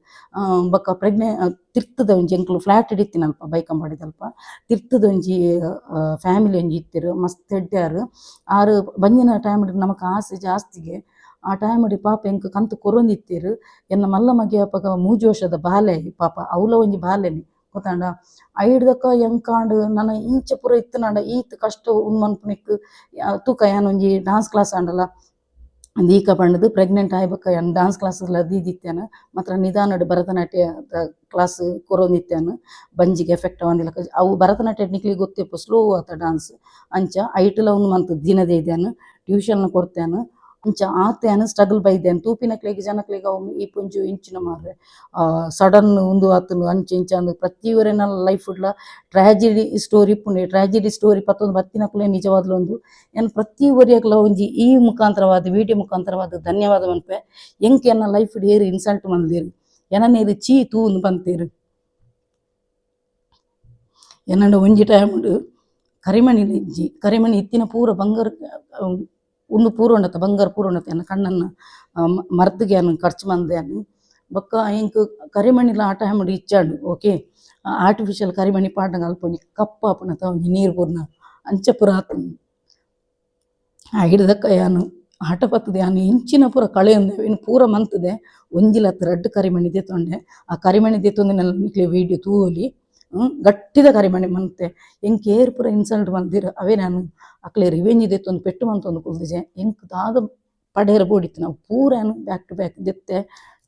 ಪ್ರೆಗ್ನೆ ತಿರ್ತದ ಒಂಜಿ ಎಂಕ್ಲು ಫ್ಲಾಟ್ ಇಡಿತ್ತಿನಲ್ಪ ಬೈಕಂಬಾಡಿದಲ್ಪ ತಿರ್ತದ ಒಂಜಿ ಫ್ಯಾಮಿಲಿ ಒಂಜಿ ಇತ್ತಿರು ಮಸ್ತ್ ಎಡ್ಡ್ಯಾರು ಆರು ಬಂಜಿನ ಟೈಮ್ ನಮಕ್ ಆಸೆ ಜಾಸ್ತಿಗೆ ಆ ಟೈಮ್ ಪಾಪ ಎಂಕ್ ಕಂತು ಕೊರೊಂದಿತ್ತೆರ್ ಎನ್ನ ಮಲ್ಲ ಮಗಿಯ ಪಗ ಮೂಜಿ ವರ್ಷದ ಬಾಲೆ ಪಾಪ ಅವಲ ಒಂಜಿ ಬಾಲೆನಿ ಗೊತ್ತಾಂಡ ಐಡ್ದಕ್ಕ ಕಾಂಡ್ ನನ್ನ ಇಂಚ ಪೂರ ಇತ್ತನಾಂಡ ಈತ್ ಕಷ್ಟ ಉನ್ಮನ್ಪುನಿಕ್ ತೂಕ ಏನೊಂಜಿ ಡಾನ್ಸ್ ಕ್ಲಾಸ್ ಆಂಡಲ್ಲ ದೀಕ ಪಂಡದು ಪ್ರೆಗ್ನೆಂಟ್ ಆಯ್ಬೇಕ ಏನ್ ಡಾನ್ಸ್ ಕ್ಲಾಸಸ್ಲ ದೀದಿತ್ಯಾನ. ಮಾತ್ರ ನಿಧಾನಡ್ ಭರತನಾಟ್ಯ ಕ್ಲಾಸ್ ಕೊರೊಂದಿತ್ಯಾನ. ಬಂಜಿಗೆ ಎಫೆಕ್ಟ್ ಆವಂದಿಲ್ಲ ಅವು ಭರತನಾಟ್ಯ ನಿಕ್ಲಿ ಗೊತ್ತಿಪ್ಪ ಸ್ಲೋ ಆತ ಡಾನ್ಸ್ ಅಂಚ ಐಟಲ ಒಂದು ಮಂತ್ ದಿನದೇ ಇದ್ಯಾನ. ಟ್ಯೂಷನ್ ಕೊಡ್ತ್ಯಾನ. ಅಂಚ ಆತೆಯನ್ನು ಸ್ಟ್ರಗಲ್ ಬೈದೆನ್ ತೂಪಿನಕ್ಲೆಗ್ ಜನಕ್ಲೆಗ್ ಅವು ಈ ಪುಂಜು ಇಂಚಿನ ಮಾರ್ರೆ ಸಡನ್ ಉಂದು ಆತನು ಅಂಚ ಇಂಚ ಅಂದ್ ಪ್ರತಿಯೊರೆನ ಲೈಫ್ ಉಡ್ಲ ಟ್ರಾಜಿಡಿ ಸ್ಟೋರಿ ಪುಂಡೆ ಟ್ರಾಜಿಡಿ ಸ್ಟೋರಿ ಪತ್ತೊಂದು ಬತ್ತಿನಕುಲೆ ನಿಜವಾದ್ಲು ಒಂದು ಏನ್ ಪ್ರತಿ ಒರಿಯಕ್ಲ ಒಂಜಿ ಈ ಮುಖಾಂತರವಾದ ವಿಡಿಯೋ ಮುಖಾಂತರವಾದ ಧನ್ಯವಾದ ಮನ್ಪೆ ಎಂಕ್ ಎನ್ನ ಲೈಫ್ ಏರಿ ಇನ್ಸಲ್ಟ್ ಮಂದೀರು ಎನನೇರು ಚೀ ತೂಂದು ಬಂತೇರು ಎನ್ನಂಡ ಒಂಜಿ ಟೈಮ್ ಕರಿಮಣಿ ಇಜ್ಜಿ ಕರಿಮಣಿ ಇತ್ತಿನ ಪೂರ ಬಂಗಾರ ಅಹ್, ಉಂದು ಪೂರ ಉಂಡತ ಬಂಗಾರ ಪೂರ ಉಂಡತ ಎನ್ನ ಕಣ್ಣನ್ನ ಮರ್ತಿಗೆ ಅನ್ನು ಖರ್ಚು ಮಂದೆ ಅನ್ನು. ಬೊಕ್ಕ ಇಂಕ್ ಕರಿಮಣಿಲ ಆಟ ಟೈಮ್ ಇಚ್ಚಾಂಡು ಓಕೆ? ಆರ್ಟಿಫಿಷಿಯಲ್ ಕರಿಮಣಿ ಪಾಡ್ನಗ ಅಲ್ಪೊಂಜಿ ಕಪ್ಪ ಆಪುನತ ಒಂಜಿ ನೀರು ಪೂರ್ಣ ಅಂಚ ಪೂರ ಆತನು ಆ ಹಿಡ್ದಕ್ಕ ಯಾನು ಆಟ ಬತ್ತದೆ ಯಾನು ಇಂಚಿನ ಪೂರ ಕಳೆಯೊಂದೆ ಇನ್ನು ಪೂರ ಮಂತದೆ. ಒಂಜಿಲ ಹತ್ರ ರಡ್ಡ್ ಕರಿಮಣಿ ದೆತ್ತೊಂಡೆ ಆ ಕರಿಮಣಿ ದೆತ್ತೊಂದು ನನ್ನ ನಿಕ್ಲೆ ವೀಡಿಯೋ ತೂವೊಲಿ ಗಟ್ಟಿದ ಕರಿಮಣಿ ಮಂತೆ ಹೆಂಗ್ ಕೇರ್ ಪುರ ಇನ್ಸಲ್ಟ್ ಬಂದಿರ? ಅವೇ ನಾನು ಅಕ್ಕಲೆ ರಿವೆಂಜ್ ದೆತ್ತೊಂದು ಪೆಟ್ಟು ಮಂತೊಂದು ಕುಲ್ದಿಜೆ ಎಂಕ್ ದಾದ ಪಡೆಯರ ಬೋಡಿತ್ತು ನಾವು ಪೂರ ಬ್ಯಾಕ್ ಟು ಬ್ಯಾಕ್ ದಿತ್ತೆ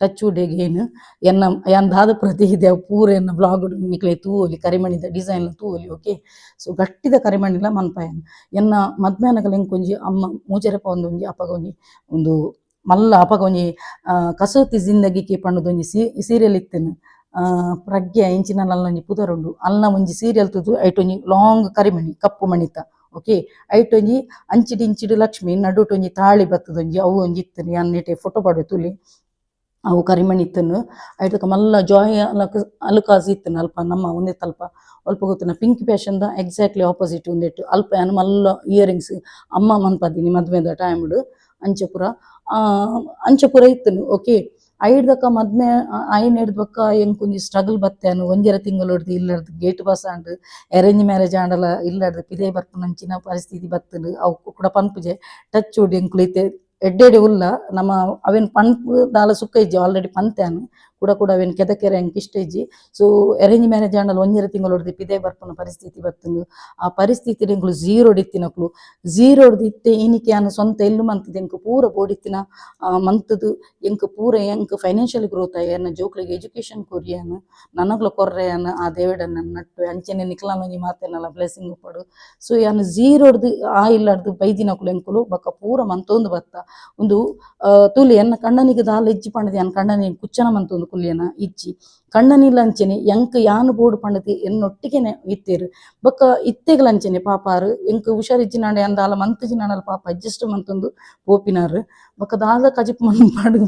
ಟಚ್ ಉಡೆಗೇನು ಎನ್ನ ಯಾನ್ ದಾದ ಪ್ರತಿ ಇದೆ ಪೂರ ಎನ್ನ ಬ್ಲಾಗ್ ನಿಕ್ಲೆ ತೂವೊಲಿ ಕರಿಮಣಿದ ಡಿಸೈನ್ ತೂವೊಲಿ ಓಕೆ ಸೊ ಗಟ್ಟಿದ ಕರಿಮಣಿಲ ಮನ್ಪಾಯನ್ ಎನ್ನ ಮದ್ಮೇನಗಳು ಹೆಂಗ್ ಅಮ್ಮ ಮೂಜರಪ್ಪ ಒಂಜಿ ಅಪ್ಪಗ ಒಂಜಿ ಒಂದು ಮಲ್ಲ ಅಪಗ ಒಂಜಿ ಕಸೂತಿ ಜಿಂದಗಿಗೆ ಕೇ ಪಣ್ಣದೊಂಜಿ ಸೀ, ಸೀರಿಯಲ್ ಇತ್ತೇನು. ಪ್ರಜ್ಞೆ ಇಂಚಿನ ಅಲ್ಲ ಒಂಜಿ ಪುದರುಂಡು ಅಲ್ನ ಒಂಜಿ ಸೀರಿಯಲ್ ತುದು ಐಟ್ ಒಂಜಿ ಲಾಂಗ್ ಕರಿಮಣಿ ಕಪ್ಪು ಮಣಿತ ಓಕೆ ಐಟೊಂಜಿ ಅಂಚಿಡು ಇಂಚಿಡು ಲಕ್ಷ್ಮಿ ನಡುಟ್ ಒಂಜಿ ತಾಳಿ ಬತ್ತದೊಂಜಿ ಅವು ಒಂಜಿ ಇತ್ತನು ಅನ್ನೇಟೆ ಫೋಟೋ ಪಾಡು ತುಲಿ. ಅವು ಕರಿಮಣಿ ಇತ್ತನು ಐಟಕ ಮಲ್ಲ ಜಾಯ್ ಅಲಕ ಅಲುಕಾಸ್ ಅಲ್ಪ ನಮ್ಮ ಒಂದೇ ತಲ್ಪ. ಅಲ್ಪ ಗೊತ್ತಿನ ಪಿಂಕ್ ದ ಎಕ್ಸಾಕ್ಟ್ಲಿ ಆಪೋಸಿಟ್ ಒಂದಿಟ್ಟು ಅಲ್ಪ ಏನು ಮಲ್ಲ ಇಯರಿಂಗ್ಸ್ ಅಮ್ಮ ಮನ್ಪದಿನಿ ಮದುವೆದ ಟೈಮ್ಡು ಅಂಚಪುರ. ಆ, ಅಂಚಪುರ ಇತ್ತನು ಓಕೆ ಐಡ್ದಕ್ಕ ಮದ್ಮೆ ಐನ್ ಹಿಡ್ದಕ್ಕ ಹೆಂಗ್ ಸ್ಟ್ರಗಲ್ ಬತ್ತೇನು ಒಂಜರ ತಿಂಗಳು ಹೊಡ್ದು ಇಲ್ಲರ್ದು gate bus and arrange marriage ಆಂಡಲ ಇಲ್ಲರ್ದು ಪಿದೇ ಬರ್ಪುನಂಚಿನ ಪರಿಸ್ಥಿತಿ ಬತ್ತನು ಅವು ಕೂಡ ಪನ್ಪುಜೆ ಟಚ್ ಉಡಿ ಹೆಂಗ್ ಕುಳಿತೆ, ಎಡ್ಡೆಡೆ ಉಲ್ಲ, ನಮ್ಮ ಅವೇನ್ ಪನ್ಪು ದಾಲ ಸುಕ್ಕ ಇಜ್ಜಿ ಆಲ್ರೆಡಿ ಪಂತ್ಯಾನು ಕೂಡ ಕೂಡ ವೆನ್ ಕೆದಕೆರೆ ಇಷ್ಟ ಇಜ್ಜಿ ಸೊ ಅರೇಂಜ್ ಮ್ಯಾರೇಜ್ ಆಂಡಲ ತಿಂಗಳು ಹೊಡ್ದು ಪಿದೇ ಬರ್ಪುನ ಪರಿಸ್ಥಿತಿ ಬತ್ತನು ಆ ಪರಿಸ್ಥಿತಿ ಎಂಕುಲು ಝೀರೋ ಹೊಡಿತ್ತಿನಕ್ಲು ಝೀರೋ ಹೊಡ್ದು ಇತ್ತೆ ಇನಿಕೆ ಅನ್ನ ಸ್ವಂತ ಎಲ್ಲು ಮಂತದ, ಎಂಕ್ ಪೂರ ಬೋಡಿತ್ತಿನ ಮಂತದು, ಎಂಕ ಪೂರ, ಎಂಕ ಫೈನಾನ್ಷಿಯಲ್ ಗ್ರೋತ್ ಆಯ ಅನ್ನ ಜೋಕ್ಲಿಗೆ ಎಜುಕೇಶನ್ ಕೊರಿಯನ್ ಕೊರ್ರೆ ಅನ್ನ ಆ ದೇವಡನ್ನ ನಟ್ಟು, ಅಂಚನೆ ನಿಕ್ಲಾನ ಒಂಜಿ ಮಾತೆನಲ್ಲ ಬ್ಲೆಸ್ಸಿಂಗ್ ಪಡು ಸೊ ಯಾನ್ ಝೀರೋ ಹೊಡೆದು, ಆ ಇಲ್ಲಾಡ್ದು ಬೈದಿನಕುಲು ಎಂಕುಲು ಬಕ್ಕ ಪೂರ ಮಂತೊಂದು ಬತ್ತ. ಒಂದು ತುಲಿ ಎನ್ನ ಕಣ್ಣನಿಗೆ ದಾಲ್ ಹೆಜ್ಜಿ ಪಂಡದೆ ಅನ್ನ ಕಣ್ಣನಿಗೆ ಕುಚ್ಚನ ಮಂತೊಂದು ಕುಲ್ಲಿಯನ ಇಚ್ಚಿ ಕಣ್ಣನಿಲ್ಲಂಚನೆ ಎಂಕ್ ಯಾನ್ ಬೋಡು ಪಂಡತಿ ಎನ್ನೊಟ್ಟಿಗೆನೆ ಇತ್ತೇರು. ಬೊಕ್ಕ ಇತ್ತೆಗ್ಲಂಚನೆ ಪಾಪಾರು, ಎಂಕ್ ಅಂದಾಲ ಮಂತಜಿನಾಡಲ ಪಾಪ ಅಡ್ಜಸ್ಟ್ ಮಂತೊಂದು ಓಪಿನಾರು ಬೊಕ್ಕ ದಾದ ಕಜಿಪ್ ಮನ್ ಪಾಡು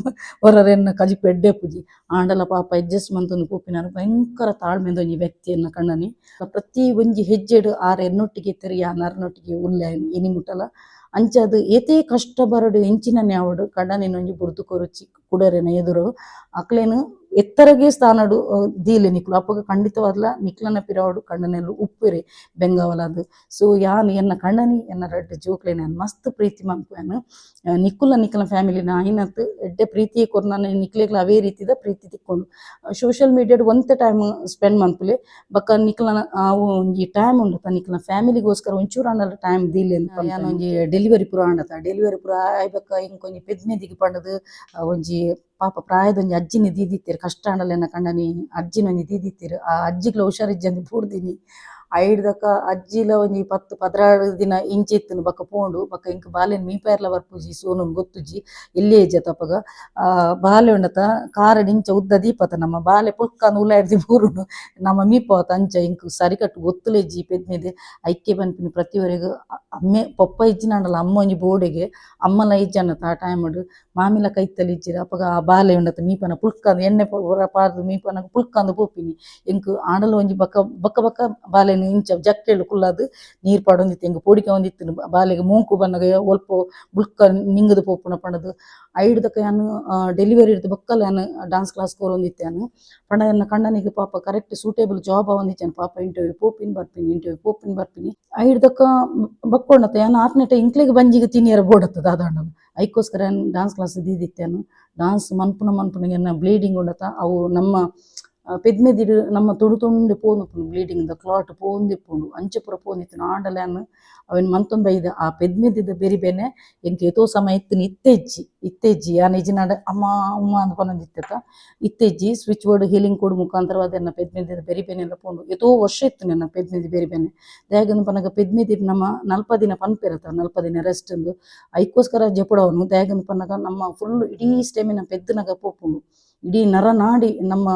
ಹೊರರೆನ್ನ ಕಜಿಪ್ ಎಡ್ಡೆ ಪುಜಿ, ಆಂಡಲ ಪಾಪ ಅಡ್ಜಸ್ಟ್ ಮಂತೊಂದು ಓಪಿನಾರು ಭಯಂಕರ ತಾಳ್ಮೆದ ಈ ವ್ಯಕ್ತಿಯನ್ನ ಕಣ್ಣನಿ. ಪ್ರತಿ ಒಂಜಿ ಹೆಜ್ಜೆಡು ಆರ ಎನ್ನೊಟ್ಟಿಗೆ ತೆರೆಯ, ನರನೊಟ್ಟಿಗೆ ಉಲ್ಲೆ ಇನಿ ಮುಟ್ಟಲ ಅಂಚದು ಏತೆ ಕಷ್ಟ ಬರಡು ಎಂಚಿನ ನ್ಯಾವಡು ಒಂಜಿ ಬುರ್ದು ಕೊರುಚಿ ಕುಡರೆನ ಎದುರು. ಅಕ್ಲೇನು ಎತ್ತರಗೆ ಸ್ಥಾನಡು ದೀಲೆ ನಿಕ್ಲು. ಅಪ್ಪಗ ಖಂಡಿತವಾದ್ಲ ನಿಕ್ಲನ ಪಿರಾವಡು ಕಣ್ಣನೆಲ್ಲ ಉಪ್ಪುರೆ ಬೆಂಗಾವಲಾದು. ಸೊ ಯಾನ್ ಎನ್ನ ಕಣ್ಣನಿ ಎನ್ನ ರಡ್ಡ್ ಜೋಕ್ಲೆ ನಾನು ಮಸ್ತ್ ಪ್ರೀತಿ ಮನ್ಪುವೆನು ನಿಕ್ಕುಲ ನಿಕ್ಕಲ ನ ಐನತ್ ಎಡ್ಡೆ ಪ್ರೀತಿ ಕೊರ್ನ ನಾನು ನಿಕ್ಲೆಗ್ಲ ಅವೇ ರೀತಿದ ಪ್ರೀತಿ ತಿಕ್ಕೊಂಡು. ಸೋಷಿಯಲ್ ಮೀಡಿಯಾಡ್ ಒಂತೆ ಟೈಮ್ ಸ್ಪೆಂಡ್ ಮನ್ಪುಲೆ ಬಕ್ಕ ನಿಕ್ಲನ ಅವು ಒಂಜಿ ಟೈಮ್ ಉಂಡತ. ನಿಕ್ಲನ ಫ್ಯಾಮಿಲಿಗೋಸ್ಕರ ಒಂಚೂರು ಅಂಡಲ ಟೈಮ್ ದೀಲೆ ಅಂತ ಒಂಜಿ ಡೆಲಿವರಿ ಪುರ ಆಂಡತ. ಡೆಲಿವರಿ ಪುರ ಆಯ್ಬಕ್ಕ ಇಂಕ್ ಒಂಜಿ ಪೆದ್ಮೆದಿಗೆ ಪಂಡದು. ಒಂಜಿ ಪಾಪ ಪ್ರಾಯದ ಅಜ್ಜಿ ಅಜ್ಜಿನಿ ದೀದಿತ್ತೀರು ಕಷ್ಟ ಆಂಡಲೆನ ಕಂಡನಿ ಅಜ್ಜಿನ ಒಂಜಿ ದೀದಿತ್ತೀರು ಆ ಅಜ್ಜಿಗ್ಲ ಹುಷಾರಿಜ್ಜಂದು ಪೂಡ್ದಿನಿ ಐಡ್ದಕ್ಕ ಅಜ್ಜಿಲ ಒಂಜಿ ಪತ್ತು ಪದ್ರಾರು ದಿನ ಇಂಚಿತ್ತನು ಬಕ್ಕ ಪೋಂಡು, ಬಕ್ಕ ಇಂಕ ಬಾಲೆನ್ ಮೀಪೇರ್ಲ ಬರ್ಪುಜಿ ಸೋನು ಗೊತ್ತುಜಿ ಎಲ್ಲೇ ಜತಪಗ ಆ ಬಾಲೆ ಉಂಡತ ಕಾರಡ್ ಇಂಚ ಉದ್ದ ದೀಪತ ನಮ್ಮ ಬಾಲೆ ಪುಕ್ಕ ಉಲಾಡ್ದಿ ಬೂರುನು ನಮ್ಮ ಮೀಪವತ ಅಂಚ ಇಂಕ್ ಸರಿಕಟ್ಟು ಗೊತ್ತುಲೆಜ್ಜಿ ಪೆದ್ಮೆದೆ ಐಕ್ಯ ಬನ್ಪಿನ ಪ್ರತಿವರೆಗೂ. ಅಮ್ಮೆ ಪೊಪ್ಪ ಇಜ್ಜಿನಾಂಡಲ ಅಮ್ಮ ಒಂಜಿ ಬೋಡೆಗೆ ಅಮ್ಮಲ ಇಜ್ಜನ್ನತ ಆ ಟೈಮಡ್ ಮಾಮಿಲ ಕೈತಲ್ಲಿ ಇಜ್ಜಿರ ಅಪಗ ಆ ಬಾಲೆ ಉಂಡತ ಮೀಪನ ಪುಲ್ಕಂದು ಎಣ್ಣೆ ಪಾರದು ಮೀಪನ ಪುಲ್ಕಂದು ಪೋಪಿನಿ. ಎಂಕ್ ಆಂಡಲ ಒಂಜಿ ಬಕ್ಕ ಬಕ್ಕ ಬಕ್ಕ ಬಾಲೆನ್ ಇಂಚ ಜಕ್ಕೆಳು ಕುಲ್ಲಾದು ನೀರ್ ಪಾಡೊಂದಿತ್ತು. ಎಂಕ್ ಪೋಡಿಕೆ ಒಂದಿತ್ತು ಬಾಲೆಗೆ ಮೂಂಕು ಬನ್ನಗ ಒಲ್ಪ ಬುಲ್ಕ ನಿಂಗದು ಪೋಪುನ ಪಂಡದು ಐಡ್ದಕ್ಕ ಯಾನು ಡೆಲಿವರಿ ಇಡ್ದು ಬಕ್ಕಲ ಯಾನು ಡಾನ್ಸ್ ಕ್ಲಾಸ್ ಕೋರೊಂದಿತ್ತೆ ಯಾನು. ಪಂಡ ಎನ್ನ ಕಣ್ಣನಿಗೆ ಪಾಪ ಕರೆಕ್ಟ್ ಸೂಟೇಬಲ್ ಜಾಬ್ ಅವಂದಿಚ್ಚನ್ ಪಾಪ ಇಂಟರ್ವ್ಯೂ ಪೋಪಿನ್ ಬರ್ಪಿನಿ ಇಂಟರ್ವ್ಯೂ ಪೋಪಿನ್ ಬರ್ಪಿನಿ. ಐಡ್ದಕ್ಕ ಬಕ್ಕೊಂಡತ ಯಾನು, ಆರ್ನೆಟ ಇಂಕ್ಲೆಗ್ ಬಂಜಿಗೆ ತಿನಿಯರ ಬೋಡತ್ತದ ಅದಾಂಡನು ಯಾನ್ ಡಾನ್ಸ್ ಕ್ಲಾಸ್ ದೀದಿತ್ತೇನು ಡಾನ್ಸ್ ಮನ್ಪುನ ಮನ್ಪುನ ಏನ ಬ್ಲೀಡಿಂಗ್ ಉಂಡತ ಅವು ನಮ್ಮ ಪೆದ್ಮೆದಿಡು ನಮ್ಮ ತೊಡು ತೊಂಡೆ ಪೋನುಪ್ಪುಂಡು ಬ್ಲೀಡಿಂಗ್ ದ ಕ್ಲಾಟ್ ಪೋಂದಿಪ್ಪುಂಡು ಅಂಚ ಪೂರ ಪೋನಿತ್ತಿನ ಆಂಡಲ್ಯಾನ್ ಅವನ್ ಮಂತೊಂದು ಬೈದ ಆ ಪೆದ್ಮೆದಿದ ಬೆರಿ ಬೇನೆ ಎಂಕ್ ಏತೋ ಸಮಯ ಇತ್ತಿನ ಇತ್ತೆಜ್ಜಿ ಇತ್ತೆಜ್ಜಿ ಯಾನ್ ಇಜಿನಾಡ ಅಮ್ಮ ಅಮ್ಮ ಅಂದ್ ಪನೊಂದಿತ್ತ ಇತ್ತೆಜ್ಜಿ ಸ್ವಿಚ್ ಬೋರ್ಡ್ ಹೀಲಿಂಗ್ ಕೋಡ್ ಮುಖಾಂತರವಾದ ಎನ್ನ ಪೆದ್ಮೆದಿದ ಬೆರಿ ಬೇನೆ ಎಲ್ಲ ಪೋಂಡು ಏತೋ ವರ್ಷ ಇತ್ತು ನನ್ನ ಪೆದ್ಮೆದಿ ಬೆರಿಬೇನೆ ಬೇನೆ ದಾಯಗಂದು ಪನಗ ಪೆದ್ಮೆದಿ ನಮ್ಮ ನಲ್ಪ ದಿನ ಪನ್ಪೆರತ ನಲ್ಪ ದಿನ ರೆಸ್ಟ್ ಅಂದು ಐಕೋಸ್ಕರ ಜಪುಡವನು ದಾಯಗಂದು ಪನಗ ನಮ್ಮ ಫುಲ್ ಇಡೀ ಸ್ಟೆಮಿನ ಪೆದ್ದನಗ ಪೋಪುಂಡು. ಇಡೀ ನರನಾಡಿ ನಮ್ಮ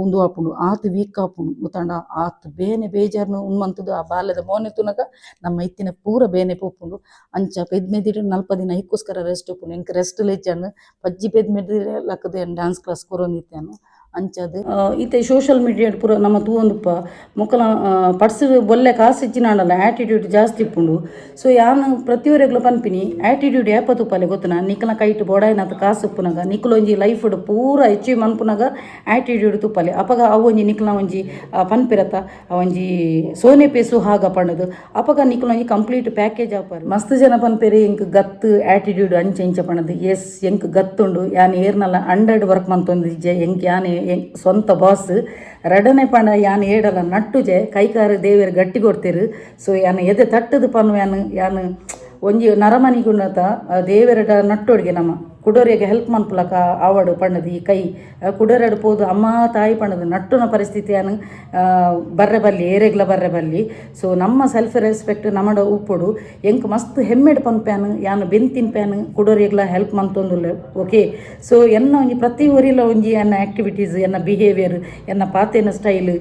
ಒಂದು ಆಪುಂಡು, ಆತ್ ವೀಕ್ ಆಪುಂಡು ಮುತಂಡ ಆತ್ ಬೇನೆ ಬೇಜಾರ್ನು ಉನ್ಮಂತದು ಆ ಬಾಲ್ಯದ ಮೋನೆ ತುನಗ ನಮ್ಮ ಇತ್ತಿನ ಪೂರ ಬೇನೆ ಪೋಪುಂಡು. ಅಂಚ ಪೆದ್ಮೆದಿರು ನಲ್ಪ ದಿನ ಇಕ್ಕೋಸ್ಕರ ರೆಸ್ಟ್ ಉಪ್ಪುಂಡು ಎಂಕ್ ರೆಸ್ಟ್ ಲೆಜ್ಜಾನು ಪಜ್ಜಿ ಪೆದ್ಮೆದಿರ ಲಕ್ಕದ ಡ್ಯಾನ್ಸ್ ಕ್ಲಾಸ್ ಕೊರೊಂದಿತ್ತಾನು ಅಂಚದು. ಇತ್ತೆ ಸೋಷಲ್ ಮೀಡಿಯಾ ಪೂರ ನಮ್ಮ ತೂವೊಂದುಪ್ಪ ಮೊಕ್ಕಲ ಬೊಲ್ಲೆ ಕಾಸು ಇಚ್ಚಿನಾಂಡಲ್ಲ ಆ್ಯಟಿಟ್ಯೂಡ್ ಜಾಸ್ತಿ ಇಪ್ಪುಂಡು. ಸೊ ಯಾನು ಪ್ರತಿಯೊರೆಗ್ಲು ಪನ್ಪಿನಿ ಆ್ಯಟಿಟ್ಯೂಡ್ ಏಪ ತುಪ್ಪಲೆ ಗೊತ್ತುನ? ನಿಕ್ಲ ಕೈಟ್ ಬೋಡಾಯಿನತ ಕಾಸು ಉಪ್ಪುನಗ ನಿಕ್ಲ ಒಂಜಿ ಲೈಫ್ ಪೂರ ಅಚೀವ್ ಮನ್ಪುನಗ ಆ್ಯಟಿಟ್ಯೂಡ್ ತುಪ್ಪಲೆ. ಅಪಗ ಅವೊಂಜಿ ನಿಕ್ಲ ಒಂಜಿ ಆ, ಪನ್ಪಿರತ ಆ ಒಂಜಿ ಸೋನೆ ಪೇಸು ಹಾಗ ಪಂಡದು ಅಪಗ ನಿಕ್ಲ ಒಂಜಿ ಕಂಪ್ಲೀಟ್ ಪ್ಯಾಕೇಜ್ ಆಪರ್. ಮಸ್ತ್ ಜನ ಪನ್ಪೆರೆ ಎಂಕ್ ಗತ್ತು ಆ್ಯಟಿಟ್ಯೂಡ್ ಅಂಚೆ ಇಂಚ ಪಣದು ಎಸ್ ಎಂಕ್ ಗತ್ತುಂಡು. ಯಾನ್ ಏರ್ನಲ್ಲ ಅಂಡರ್ಡ್ ವರ್ಕ್ ಮಂತೊಂದಿಜ್ಜೆ ಎಂಕ್ ಯಾನ್ ಎಂಕ್ ಸ್ವಂತ ಬಾಸ್ ರಡನೆ ಪಂಡ ಯಾನ್ ಏಡಲ ನಟ್ಟುಜೆ ಕೈಕಾರ ದೇವಿಯರ್ ಗಟ್ಟಿ ಕೊಡ್ತೇರು ಸೊ ಯಾನ್ ಎದೆ ತಟ್ಟದು ಪನ್ನು ಯಾನ್ ಯಾನ್ ಒಂಜಿ ನರಮನಿಗುಣತ ದೇವರಡ ನಟ್ಟೊಡ್ಗೆ ನಮ್ಮ ಕುಡೋರಿಗೆ ಹೆಲ್ಪ್ ಮನ್ಪುಲಕ ಆವಡು ಪಂಡದು ಈ ಕೈ ಕುಡೋರಡು ಪೋದು ಅಮ್ಮ ತಾಯಿ ಪಂಡದು ನಟ್ಟುನ ಪರಿಸ್ಥಿತಿಯನ್ನು ಬರ್ರೆ ಬಲ್ಲಿ, ಏರೆಗ್ಲ ಬರ್ರೆ ಬಲ್ಲಿ. ಸೊ ನಮ್ಮ ಸೆಲ್ಫ್ ರೆಸ್ಪೆಕ್ಟ್ ನಮ್ಮಡ ಉಪ್ಪುಡು. ಎಂಕ್ ಮಸ್ತ್ ಹೆಮ್ಮೆಡ್ ಪನ್ಪ್ಯಾನ್, ಯಾನ್ ಬೆನ್ ಪ್ಯಾನ್ ಕುಡೋರಿಯಗ್ಲ ಹೆಲ್ಪ್ ಮಂತೊಂದುಲ್ಲ ಓಕೆ ಸೊ ಎನ್ನ ಒಂಜಿ ಪ್ರತಿ ಊರಿಲ ಒಂಜಿ ಎನ್ನ ಆಕ್ಟಿವಿಟೀಸ್ ಎನ್ನ ಬಿಹೇವಿಯರ್ ಎನ್ನ ಪಾತೆನ ಸ್ಟೈಲ್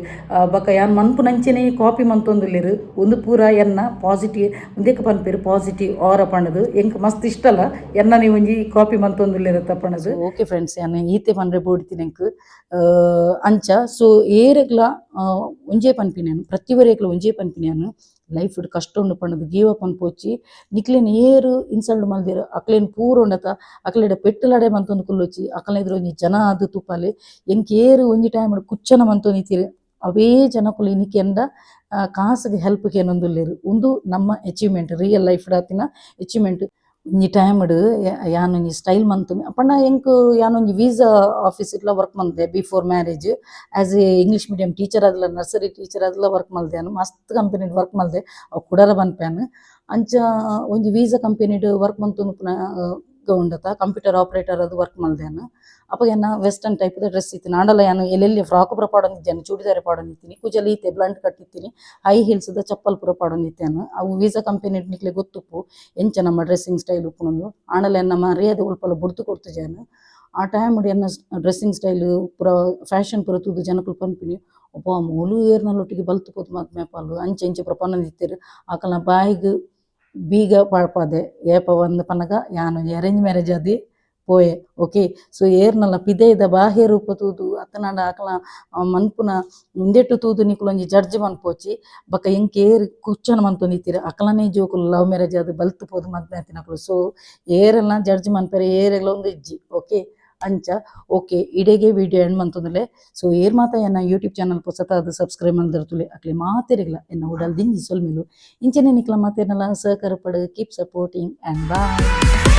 ಬಕ ಯಾನ್ ಮನ್ಪುನಂಚಿನೇ ಕಾಪಿ ಮಂತೊಂದುಲ್ಲೆರ್ ಒಂದು ಪೂರ ಎನ್ನ ಪಾಸಿಟಿವ್ ಒಂದೇಕ ಪನ್ಪೇರು ಪಾಸಿಟಿವ್ ಆರ ಪಂಡದು ಎಂಕ್ ಮಸ್ತ್ ಇಷ್ಟಲ್ಲ, ಎನ್ನ ನೀವು ಒಂಜಿ ಕಾಪಿ ಮಂತೊಂದುಲ್ಲೆರ್ ತಪ್ಪಣದು ಓಕೆ ಫ್ರೆಂಡ್ಸ್ ಯಾನ್ ಈತೆ ಪನ್ರೆ ಬೋಡ್ತೀನಿ ಎಂಕ್ ಅಂಚ. ಸೊ ಏರೆಗ್ಲ ಒಂಜೇ ಪನ್ಪಿನ್ಯಾನು ಪ್ರತಿ ಒರೆಗ್ಲ ಒಂಜೇ ಪನ್ಪಿನ್ಯಾನು ಲೈಫ್ ಕಷ್ಟ ಉಂಡು ಪಂಡದು ಗೀವ ಪನ್ಪೋಚಿ ನಿಕ್ಲೆನ್ ಏರು ಇನ್ಸಲ್ಟ್ ಮಲ್ದೆರ್ ಅಕ್ಲೆನ್ ಪೂರ ಉಂಡತ ಅಕ್ಲೆಡ ಪೆಟ್ಟಲಡೆ ಮಂತೊಂದು ಕುಲ್ಲೊಚ್ಚಿ ಅಕ್ಲೆನ ಎದುರು ಒಂಜಿ ಜನ ಆದ್ ತುಪ್ಪಲೆ ಎಂಕ್ ಏರು ಒಂಜಿ ಟೈಮ್ ಕುಚ್ಚನ ಮಂತೊಂದಿತ್ತಿರ್ ಅವೇ ಜನಕುಲು ಇನಿಕೆ ಎಂದ ಆ, ಕಾಸಿಗೆ ಹೆಲ್ಪ್ ಏನೊಂದುಲ್ಲೆರ್ ಉಂದು ನಮ್ಮ ಅಚೀವ್ಮೆಂಟ್ ರಿಯಲ್ ಲೈಫ್ ದಾತಿನ ಅಚೀವ್ಮೆಂಟ್ ಒಂಜಿ ಟೈಮ್ಡ್ ಯಾನೊಂಜಿ ಸ್ಟೈಲ್ ಮಂತು ಪಂಡ ಎಂಕ್ ಯಾನೊಂಜಿ ವೀಸಾ ಆಫೀಸ್ ಇಟ್ಲ work ಮಂತೆ before marriage as a English medium teacher ಆದ್ಲ nursery teacher ಆದ್ಲ ವರ್ಕ್ ಮಲ್ದೆನು ಮಸ್ತ್ ಕಂಪೆನಿಡ್ ವರ್ಕ್ ಮಲ್ದೆ ಅವು ಕುಡರ ಬನ್ಪೆನ್ ಅಂಚ, ಒಂಜಿ ವೀಸಾ ಕಂಪನಿಡ್ ವರ್ಕ್ ಮಂತು ಪುನ ಉಂಡತ ಕಂಪ್ಯೂಟರ್ ಆಪರೇಟರ್ ಅದು ವರ್ಕ್ ಮಲ್ದೆನು ಅಪ್ಪ ಏನ ವೆಸ್ಟರ್ನ್ ಟೈಪ್ ಡ್ರೆಸ್ ಇತ್ತೀನಿ. ಆಂಡಲ ಏನು, ಎಲ್ಲೆಲ್ಲಿ ಫ್ರಾಕ್ ಪೂರ ಪಾಡೊಂದಿದ್ದೇನೆ ಚೂಡಿದಾರ ಪಾಡೊಂದಿತ್ತೀನಿ ಕುಜಲಿ ಈತೆ ಬ್ಲಂಟ್ ಕಟ್ಟಿತ್ತೀನಿ ಹೈ ಹೀಲ್ಸ್ ದ ಚಪ್ಪಲ್ ಪೂರ ಪಾಡೊಂದಿತ್ತೇನು ಅವು ವೀಸಾ ಕಂಪನಿ ನಿಕ್ಲೆ ಗೊತ್ತುಪ್ಪು ಎಂಚ ನಮ್ಮ ಡ್ರೆಸ್ಸಿಂಗ್ ಸ್ಟೈಲ್ ಉಪ್ಪುನೊಂದು ಆಂಡಲ ನಮ್ಮ ಮರ್ಯಾದೆ ಉಲ್ಪಲ ಬುಡ್ದು ಕೊಡ್ತುಜಾನು. ಆ ಟೈಮ್ ಎನ್ನ ಡ್ರೆಸ್ಸಿಂಗ್ ಸ್ಟೈಲ್ ಪೂರ ಫ್ಯಾಷನ್ ಪೂರ ತೂದು ಜನಕುಲು ಪನ್ಪಿನಿ. ಒಬ್ಬ ಮೂಲು ಏರ್ನಲ್ಲೊಟ್ಟಿಗೆ ಬಲ್ತು ಕೂತು ಮಾತು ಮೇಪಾಲು ಅಂಚೆ ಇಂಚೆ ಪೂರ ಪನ್ನೊಂದಿತ್ತೇರು ಆಕಲ್ನ ಬಾಯಿಗ್ ಬೀಗ ಪಾಡ್ಪಾದೆ ಏಪ ಒಂದು ಪನಗ ಯಾನು ಅರೇಂಜ್ ಮ್ಯಾರೇಜ್ ಆದಿ ಪೋಯೆ ಓಕೆ ಸೊ ಏರ್ನಲ್ಲ ಪಿದೆದ ಬಾಹ್ಯ ರೂಪ ತೂದು ಅತ್ತನಾಡ ಆಕಲ ಆ, ಮನ್ಪುನ ಮುಂದೆಟ್ಟು ತೂದು ನಿಕುಲೊಂಜಿ ಜಡ್ಜ್ ಮನ್ಪೋಚಿ ಬಕ್ಕ ಎಂಕ್ ಏರ್ ಕುಚ್ಚನ ಮಂತೊಂದಿತ್ತೀರ ಅಕಲನೇ ಜೋಕುಲು ಲವ್ ಮ್ಯಾರೇಜ್ ಅದು ಬಲ್ತು ಪೋದು ಮದ್ಮೆ ಆತಿನಕುಲು ಸೊ ಏರೆಲ್ಲ ಜಡ್ಜ್ ಮನ್ಪೆರೆ ಏರೆಗ್ಲ ಒಂದು ಇಜ್ಜಿ ಓಕೆ ಅಂಚ. ಓಕೆ ಇಡೆಗೆ ವಿಡಿಯೋ ಎಂಡ್ ಮಂತೊಂದುಲೆ ಸೊ ಏರ್ ಮಾತ ಎನ್ನ ಯೂಟ್ಯೂಬ್ ಚಾನಲ್ ಪೊಸತ ಅದು ಸಬ್ಸ್ಕ್ರೈಬ್ ಮಂದಿರ್ತುಲೆ ಅಕ್ಲೆ ಮಾತೆರೆಗ್ಲ ಎನ್ನ ಉಡಲ್ ದಿಂಜಿ ಸೊಲ್ಮೆಲು. ಇಂಚನೆ ನಿಕ್ಲ ಮಾತೆರ್ನಲ ಸಹಕಾರ ಪಡು ಕೀಪ್ ಸಪೋರ್ಟಿಂಗ್ ಆ್ಯಂಡ್ ಬಾಯ್